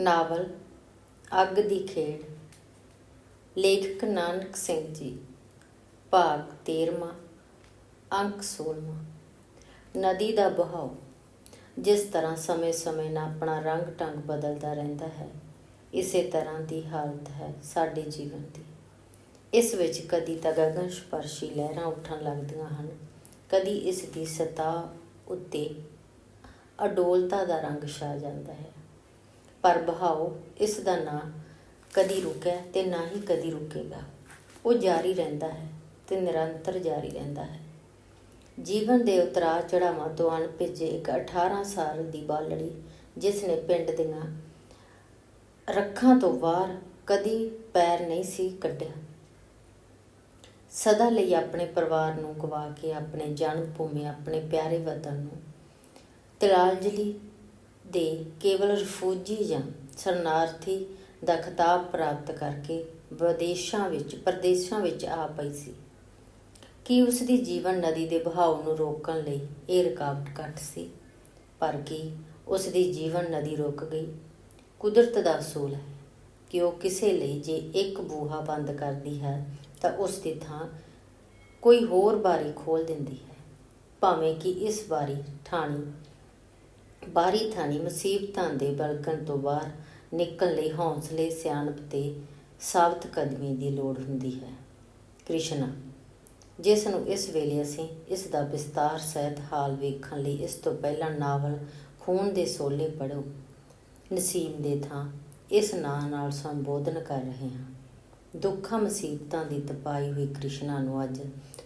Novel, ਅੱਗ ਦੀ ਖੇਡ। ਲੇਖਕ ਨਾਨਕ ਸਿੰਘ ਜੀ, ਭਾਗ 13ਵਾਂ ਅੰਕ 16ਵਾਂ ਨਦੀ ਦਾ ਬਹਾਵ ਜਿਸ ਤਰ੍ਹਾਂ ਸਮੇਂ-ਸਮੇਂ ਨਾਲ ਆਪਣਾ ਰੰਗ ਢੰਗ ਬਦਲਦਾ ਰਹਿੰਦਾ ਹੈ, ਇਸੇ ਤਰ੍ਹਾਂ ਦੀ ਹਾਲਤ ਹੈ ਸਾਡੇ ਜੀਵਨ ਦੀ। ਇਸ ਵਿੱਚ ਕਦੀ ਤਾਂ ਗਗਨ ਸਪਰਸ਼ੀ ਲਹਿਰਾਂ ਉੱਠਣ ਲੱਗਦੀਆਂ ਹਨ, ਕਦੀ ਇਸ ਦੀ ਸਤਹ ਉੱਤੇ ਅਡੋਲਤਾ ਦਾ ਰੰਗ ਛਾ ਜਾਂਦਾ ਹੈ। ਪਰ ਬਹਾਓ ਇਸ ਦਾ ਨਾਂ ਕਦੀ ਰੁਕਿਆ ਤੇ ਨਾ ਹੀ ਕਦੀ ਰੁਕੇਗਾ। ਉਹ ਜਾਰੀ ਰਹਿੰਦਾ ਹੈ ਤੇ ਨਿਰੰਤਰ ਜਾਰੀ ਰਹਿੰਦਾ ਹੈ। ਜੀਵਨ ਦੇ ਉਤਰਾਅ ਚੜਾਵਾਂ ਤੋਂ ਅਣਭਿੱਜੇ ਇੱਕ 18 ਸਾਲ ਦੀ ਬਾਲੜੀ ਜਿਸ ਨੇ ਪਿੰਡ ਦੀਆਂ ਰੱਖਾਂ ਤੋਂ ਬਾਹਰ ਕਦੀ ਪੈਰ ਨਹੀਂ ਸੀ ਕੱਢਿਆ। ਸਦਾ ਲਈ ਆਪਣੇ ਪਰਿਵਾਰ ਨੂੰ ਗਵਾ ਕੇ ਆਪਣੇ ਜਨਮ ਭੂਮੀ ਆਪਣੇ ਪਿਆਰੇ ਵਤਨ ਨੂੰ ਤਿਲਾਂਜਲੀ ਦੇ ਕੇਵਲ ਰਿਫਿਊਜੀ ਜਾਂ ਸ਼ਰਨਾਰਥੀ ਦਾ ਖਿਤਾਬ ਪ੍ਰਾਪਤ ਕਰਕੇ ਵਿਦੇਸ਼ਾਂ ਵਿੱਚ, ਪ੍ਰਦੇਸ਼ਾਂ ਵਿੱਚ ਆ ਪਈ ਸੀ ਕੀ ਉਸ ਦੀ ਜੀਵਨ ਨਦੀ ਦੇ ਬਹਾਵ ਨੂੰ ਰੋਕਣ ਲਈ ਇਹ ਰੁਕਾਵਟ ਘੱਟ ਸੀ। ਪਰ ਕੀ ਉਸ ਦੀ ਜੀਵਨ ਨਦੀ ਰੁਕ ਗਈ? ਕੁਦਰਤ ਦਾ ਅਸੂਲ ਹੈ ਕਿ ਉਹ ਕਿਸੇ ਲਈ ਜੇ ਇੱਕ ਬੂਹਾ ਬੰਦ ਕਰਦੀ ਹੈ ਤਾਂ ਉਸ ਦੀ ਥਾਂ ਕੋਈ ਹੋਰ ਬਾਰੀ ਖੋਲ ਦਿੰਦੀ ਹੈ। ਭਾਵੇਂ ਕਿ ਇਸ ਬਾਰੀ ਠਾਣੀ ਬਾਰੀ ਥਾਣੀ ਮੁਸੀਬਤਾਂ ਦੇ ਬਲਕਣ ਤੋਂ ਬਾਹਰ ਨਿਕਲਣ ਲਈ ਹੌਸਲੇ, ਸਿਆਣਪ ਤੇ ਸਾਬਤ ਕਦਮੀ ਦੀ ਲੋੜ ਹੁੰਦੀ ਹੈ। ਕ੍ਰਿਸ਼ਨਾ, ਜਿਸ ਨੂੰ ਇਸ ਵੇਲੇ ਅਸੀਂ ਇਸ ਦਾ ਵਿਸਤਾਰ ਸਹਿਤ ਹਾਲ ਵੇਖਣ ਲਈ ਇਸ ਤੋਂ ਪਹਿਲਾਂ ਨਾਵਲ ਖੂਨ ਦੇ ਸੋਲੇ ਪੜੋ ਨਸੀਮ ਦੇ ਥਾਂ ਇਸ ਨਾਂ ਨਾਲ ਸੰਬੋਧਨ ਕਰ ਰਹੇ ਹਾਂ। ਦੁੱਖਾਂ, ਮੁਸੀਬਤਾਂ ਦੀ ਤਪਾਈ ਹੋਈ ਕ੍ਰਿਸ਼ਨਾ ਨੂੰ ਅੱਜ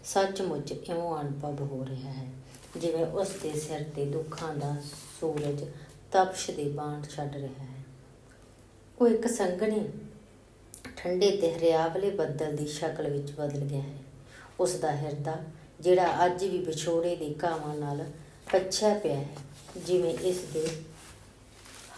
ਸੱਚਮੁੱਚ ਇਉਂ ਅਨੁਭਵ ਹੋ ਰਿਹਾ ਹੈ, ਜਿਵੇਂ ਉਸ ਦੇ ਸਿਰ ਤੇ ਦੁੱਖਾਂ ਦਾ ਸੂਰਜ ਤਪਸ਼ ਦੇ ਬਾਣ ਛੱਡ ਰਿਹਾ ਹੈ। ਉਹ ਇੱਕ ਸੰਘਣੇ, ਠੰਡੇ ਤੇ ਹਰਿਆਵਲੇ ਬੱਦਲ ਦੀ ਸ਼ਕਲ ਵਿੱਚ ਬਦਲ ਗਿਆ ਹੈ। ਉਸ ਦਾ ਹਿਰਦਾ, ਜਿਹੜਾ ਅੱਜ ਵੀ ਵਿਛੋੜੇ ਦੇ ਘਾਵਾਂ ਨਾਲ ਪੱਛਿਆ ਪਿਆ ਹੈ, ਜਿਵੇਂ ਇਸ ਦੇ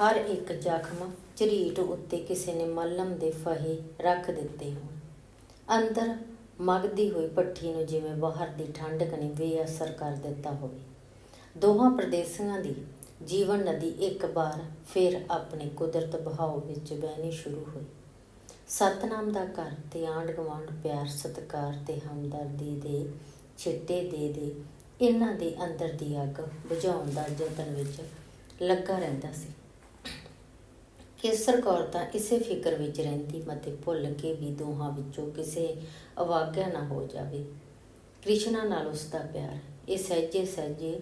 ਹਰ ਇੱਕ ਜ਼ਖਮ ਝਰੀਟ ਉੱਤੇ ਕਿਸੇ ਨੇ ਮਲਮ ਦੇ ਫਹੇ ਰੱਖ ਦਿੱਤੇ ਹੋਣ। ਅੰਦਰ ਮਗਦੀ ਹੋਈ ਪੱਠੀ ਨੂੰ ਜਿਵੇਂ ਬਾਹਰ ਦੀ ਠੰਡਕ ਨੇ ਬੇਅਸਰ ਕਰ ਦਿੱਤਾ ਹੋਵੇ। ਦੋਹਾਂ ਪ੍ਰਦੇਸ਼ਾਂ ਦੀ ਜੀਵਨ ਨਦੀ ਇੱਕ ਵਾਰ ਫਿਰ ਆਪਣੇ ਕੁਦਰਤ ਬਹਾਵ ਵਿੱਚ ਬਹਿਣੀ ਸ਼ੁਰੂ ਹੋਈ। ਸਤਨਾਮ ਦਾ ਘਰ ਤੇ ਆਂਢ ਗੁਆਂਢ ਪਿਆਰ, ਸਤਿਕਾਰ ਤੇ ਹਮਦਰਦੀ ਦੇ ਛਿੱਟੇ ਦੇ ਦੇ ਇਹਨਾਂ ਦੇ ਅੰਦਰ ਦੀ ਅੱਗ ਬੁਝਾਉਣ ਦਾ ਯਤਨ ਵਿੱਚ ਲੱਗਾ ਰਹਿੰਦਾ ਸੀ। ਕੇਸਰ ਕੌਰ ਤਾਂ ਇਸੇ ਫਿਕਰ ਵਿੱਚ ਰਹਿੰਦੀ ਮਤੇ ਭੁੱਲ ਕੇ ਵੀ ਦੋਹਾਂ ਵਿੱਚੋਂ ਕਿਸੇ ਅਵਾਗਿਆ ਨਾ ਹੋ ਜਾਵੇ। ਕ੍ਰਿਸ਼ਨਾ ਨਾਲ ਉਸ ਦਾ ਪਿਆਰ, ਇਹ ਸਹਿਜੇ ਸਹਿਜੇ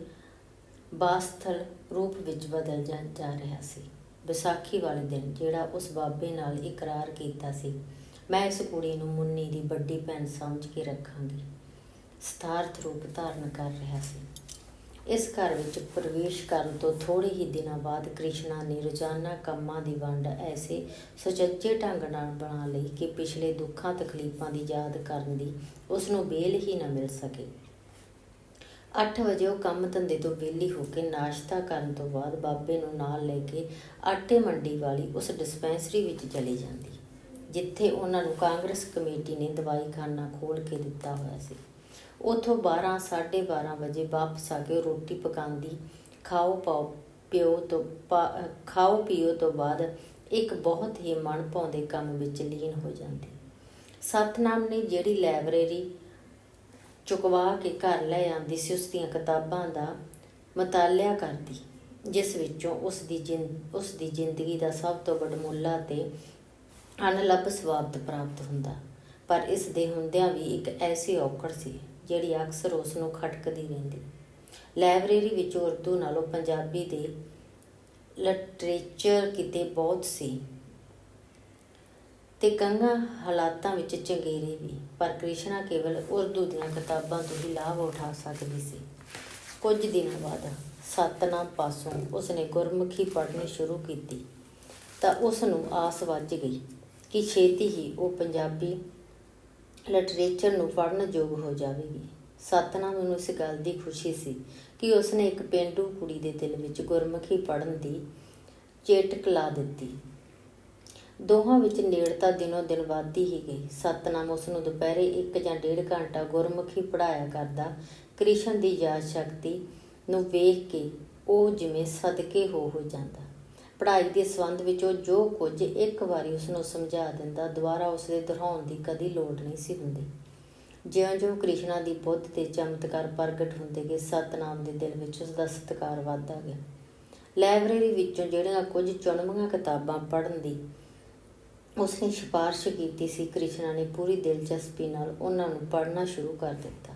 ਬਾਸਥਲ ਰੂਪ ਵਿੱਚ ਬਦਲ ਜਾ ਜਾ ਰਿਹਾ ਸੀ। ਵਿਸਾਖੀ ਵਾਲੇ ਦਿਨ ਜਿਹੜਾ ਉਸ ਬਾਬੇ ਨਾਲ ਇਕਰਾਰ ਕੀਤਾ ਸੀ, ਮੈਂ ਇਸ ਕੁੜੀ ਨੂੰ ਮੁੰਨੀ ਦੀ ਵੱਡੀ ਭੈਣ ਸਮਝ ਕੇ ਰੱਖਾਂਗੀ। ਸਥਾਰਥ ਰੂਪ ਧਾਰਨ ਕਰ ਰਿਹਾ ਸੀ। ਇਸ ਘਰ ਵਿੱਚ ਪ੍ਰਵੇਸ਼ ਕਰਨ ਤੋਂ ਥੋੜੇ ਹੀ ਦਿਨਾਂ ਬਾਅਦ ਕ੍ਰਿਸ਼ਨਾ ਨੇ ਰੋਜ਼ਾਨਾ ਕੰਮਾਂ ਦੀ ਵੰਡ ਐਸੇ ਸੁਚੱਜੇ ਢੰਗ ਨਾਲ ਬਣਾ ਲਈ ਕਿ ਪਿਛਲੇ ਦੁੱਖਾਂ, ਤਕਲੀਫਾਂ ਦੀ ਯਾਦ ਕਰਨ ਦੀ ਉਸ ਨੂੰ ਵੇਲ ਹੀ ਨਾ ਮਿਲ ਸਕੇ। 8 ਵਜੇ ਉਹ ਕੰਮ ਧੰਦੇ ਤੋਂ ਵਿਹਲੀ ਹੋ ਕੇ ਨਾਸ਼ਤਾ ਕਰਨ ਤੋਂ ਬਾਅਦ ਬਾਬੇ ਨੂੰ ਨਾਲ ਲੈ ਕੇ ਆਟੇ ਮੰਡੀ ਵਾਲੀ ਉਸ ਡਿਸਪੈਂਸਰੀ ਵਿੱਚ ਚਲੀ ਜਾਂਦੀ, ਜਿੱਥੇ ਉਹਨਾਂ ਨੂੰ ਕਾਂਗਰਸ ਕਮੇਟੀ ਨੇ ਦਵਾਈਖਾਨਾ ਖੋਲ ਕੇ ਦਿੱਤਾ ਹੋਇਆ ਸੀ। ਉਥੋਂ 12 12:30 ਵਜੇ ਵਾਪਸ ਆ ਕੇ ਰੋਟੀ ਪਕਾਉਂਦੀ, ਖਾਓ ਪਾਓ ਪਿਓ ਤੋਂ ਪਾ- ਖਾਓ ਪੀਓ ਤੋਂ ਬਾਅਦ ਇੱਕ ਬਹੁਤ ਹੀ ਮਨ ਭਾਉਂਦੇ ਕੰਮ ਵਿੱਚ ਲੀਨ ਹੋ ਜਾਂਦੀ। ਸਤਨਾਮ ਨੇ ਜਿਹੜੀ ਲਾਇਬ੍ਰੇਰੀ ਚੁਕਵਾ ਕੇ ਘਰ ਲੈ ਆਂਦੀ ਸੀ ਉਸ ਦੀਆਂ ਕਿਤਾਬਾਂ ਦਾ ਮਤਾਲਿਆ ਕਰਦੀ, ਜਿਸ ਵਿੱਚੋਂ ਉਸ ਦੀ ਜਿੰਦ ਉਸ ਦੀ ਜ਼ਿੰਦਗੀ ਦਾ ਸਭ ਤੋਂ ਵੱਡਮੁੱਲਾ ਤੇ ਅਨਲੱਭ ਸਵਾਦ ਪ੍ਰਾਪਤ ਹੁੰਦਾ। ਪਰ ਇਸ ਦੇ ਹੁੰਦਿਆਂ ਵੀ ਇੱਕ ਐਸੀ ਔਕੜ ਸੀ, ਜਿਹੜੀ ਅਕਸਰ ਉਸ ਨੂੰ ਖਟਕਦੀ ਰਹਿੰਦੀ। ਲਾਇਬ੍ਰੇਰੀ ਵਿੱਚ ਉਰਦੂ ਨਾਲੋਂ ਪੰਜਾਬੀ ਦੇ ਲਿਟਰੇਚਰ ਕਿਤੇ ਬਹੁਤ ਸੀ ਤੇ ਕੰਗਾ ਹਾਲਾਤਾਂ ਵਿੱਚ ਚੰਗੇਰੇ ਵੀ। ਪਰ ਕ੍ਰਿਸ਼ਨਾ ਕੇਵਲ ਉਰਦੂ ਦੀਆਂ ਕਿਤਾਬਾਂ ਤੋਂ ਹੀ ਲਾਭ ਉਠਾ ਸਕਦੀ ਸੀ। ਕੁਝ ਦਿਨਾਂ ਬਾਅਦ ਸਤਨਾਮ ਪਾਸੋਂ ਉਸਨੇ ਗੁਰਮੁਖੀ ਪੜ੍ਹਨੀ ਸ਼ੁਰੂ ਕੀਤੀ ਤਾਂ ਉਸ ਨੂੰ ਆਸ ਵੱਜ ਗਈ ਕਿ ਛੇਤੀ ਹੀ ਉਹ ਪੰਜਾਬੀ ਲਿਟਰੇਚਰ ਨੂੰ ਪੜ੍ਹਨ ਯੋਗ ਹੋ ਜਾਵੇਗੀ। ਸਤਨਾਮ ਨੂੰ ਇਸ ਗੱਲ ਦੀ ਖੁਸ਼ੀ ਸੀ ਕਿ ਉਸਨੇ ਇੱਕ ਪੇਂਡੂ ਕੁੜੀ ਦੇ ਦਿਲ ਵਿੱਚ ਗੁਰਮੁਖੀ ਪੜ੍ਹਨ ਦੀ ਚੇਟਕ ਲਾ ਦਿੱਤੀ। ਦੋਹਾਂ ਵਿੱਚ ਨੇੜਤਾ ਦਿਨੋ ਦਿਨ ਵੱਧਦੀ ਹੀ ਗਈ। ਸਤਨਾਮ ਉਸ ਨੂੰ ਦੁਪਹਿਰੇ 1 ਜਾਂ 1.5 ਘੰਟਾ ਗੁਰਮੁਖੀ ਪੜਾਇਆ ਕਰਦਾ, ਕ੍ਰਿਸ਼ਨ ਦੀ ਯਾਦ ਸ਼ਕਤੀ ਨੂੰ ਵੇਖ ਕੇ ਉਹ ਜਿਵੇਂ ਸਦਕੇ ਹੋ ਹੋ ਜਾਂਦਾ। ਪੜ੍ਹਾਈ ਦੇ ਸੰਬੰਧ ਵਿੱਚ ਉਹ ਜੋ ਕੁਝ ਇੱਕ ਵਾਰੀ ਉਸ ਨੂੰ ਸਮਝਾ ਦਿੰਦਾ, ਦੁਬਾਰਾ ਉਸ ਦੇ ਦੁਹਰਾਉਣ ਦੀ ਕਦੀ ਲੋੜ ਨਹੀਂ ਸੀ ਹੁੰਦੀ। ਜਿਉਂ-ਜਿਉਂ ਕ੍ਰਿਸ਼ਨਾ ਦੀ ਬੁੱਧ ਤੇ ਚਮਤਕਾਰ ਪ੍ਰਗਟ ਹੁੰਦੇ ਗਏ, ਸਤਨਾਮ ਦੇ ਦਿਲ ਵਿੱਚ ਉਸ ਦਾ ਸਤਿਕਾਰ ਵੱਧਦਾ ਗਿਆ। ਲਾਇਬ੍ਰੇਰੀ ਵਿੱਚੋਂ ਜਿਹੜੀਆਂ ਕੁਝ ਚੁਣਵੀਆਂ ਕਿਤਾਬਾਂ ਪੜ੍ਹਨ ਦੀ ਉਸ ਨੇ ਸਿਫਾਰਿਸ਼ ਕੀਤੀ ਸੀ, ਕ੍ਰਿਸ਼ਨਾ ਨੇ ਪੂਰੀ ਦਿਲਚਸਪੀ ਨਾਲ ਉਹਨਾਂ ਨੂੰ ਪੜ੍ਹਨਾ ਸ਼ੁਰੂ ਕਰ ਦਿੱਤਾ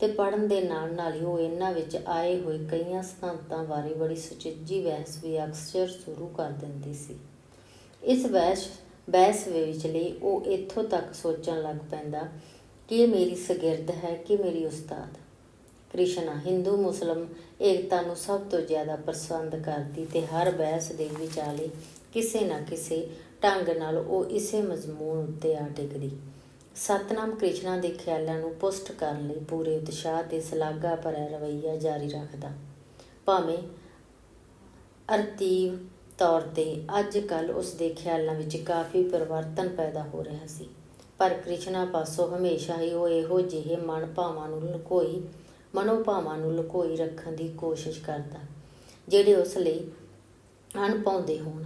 ਤੇ ਪੜ੍ਹਨ ਦੇ ਨਾਲ ਨਾਲ ਹੀ ਉਹ ਇਹਨਾਂ ਵਿੱਚ ਆਏ ਹੋਏ ਕਈਆਂ ਸਿਧਾਂਤਾਂ ਬਾਰੇ ਬੜੀ ਸੁਚੱਜੀ ਬਹਿਸ ਵੀ ਅਕਸਰ ਸ਼ੁਰੂ ਕਰ ਦਿੰਦੀ ਸੀ। ਇਸ ਬਹਿਸ ਬਹਿਸ ਵਿੱਚ ਉਹ ਇੱਥੋਂ ਤੱਕ ਸੋਚਣ ਲੱਗ ਪੈਂਦਾ ਕਿ ਇਹ ਮੇਰੀ ਸਗਿਰਦ ਹੈ ਕਿ ਮੇਰੀ ਉਸਤਾਦ। ਕ੍ਰਿਸ਼ਨਾ ਹਿੰਦੂ, ਮੁਸਲਮ ਏਕਤਾ ਨੂੰ ਸਭ ਤੋਂ ਜ਼ਿਆਦਾ ਪਸੰਦ ਕਰਦੀ ਤੇ ਹਰ ਬਹਿਸ ਦੇ ਵਿਚਾਲੇ ਕਿਸੇ ਨਾ ਕਿਸੇ ਢੰਗ ਨਾਲ ਉਹ ਇਸੇ ਮਜ਼ਮੂਨ ਉੱਤੇ ਆ ਟਿਕਦੀ। ਸਤਨਾਮ ਕ੍ਰਿਸ਼ਨਾ ਦੇ ਖਿਆਲਾਂ ਨੂੰ ਪੁਸ਼ਟ ਕਰਨ ਲਈ ਪੂਰੇ ਉਤਸ਼ਾਹ ਤੇ ਸ਼ਲਾਘਾ ਭਰਿਆ ਰਵੱਈਆ ਜਾਰੀ ਰੱਖਦਾ। ਭਾਵੇਂ ਅਰਤੀਵ ਤੌਰ ਤੇ ਅੱਜ ਕੱਲ ਉਸ ਦੇ ਖਿਆਲਾਂ ਵਿੱਚ ਕਾਫੀ ਪਰਿਵਰਤਨ ਪੈਦਾ ਹੋ ਰਿਹਾ ਸੀ, ਪਰ ਕ੍ਰਿਸ਼ਨਾ ਪਾਸੋਂ ਹਮੇਸ਼ਾ ਹੀ ਉਹ ਇਹੋ ਜਿਹੇ ਮਨ ਭਾਵਾਂ ਨੂੰ ਲੁਕੋਈ ਮਨੋਭਾਵਾਂ ਨੂੰ ਲੁਕੋਈ ਰੱਖਣ ਦੀ ਕੋਸ਼ਿਸ਼ ਕਰਦਾ, ਜਿਹੜੇ ਉਸ ਲਈ ਅਣਪਾਉਂਦੇ ਹੋਣ।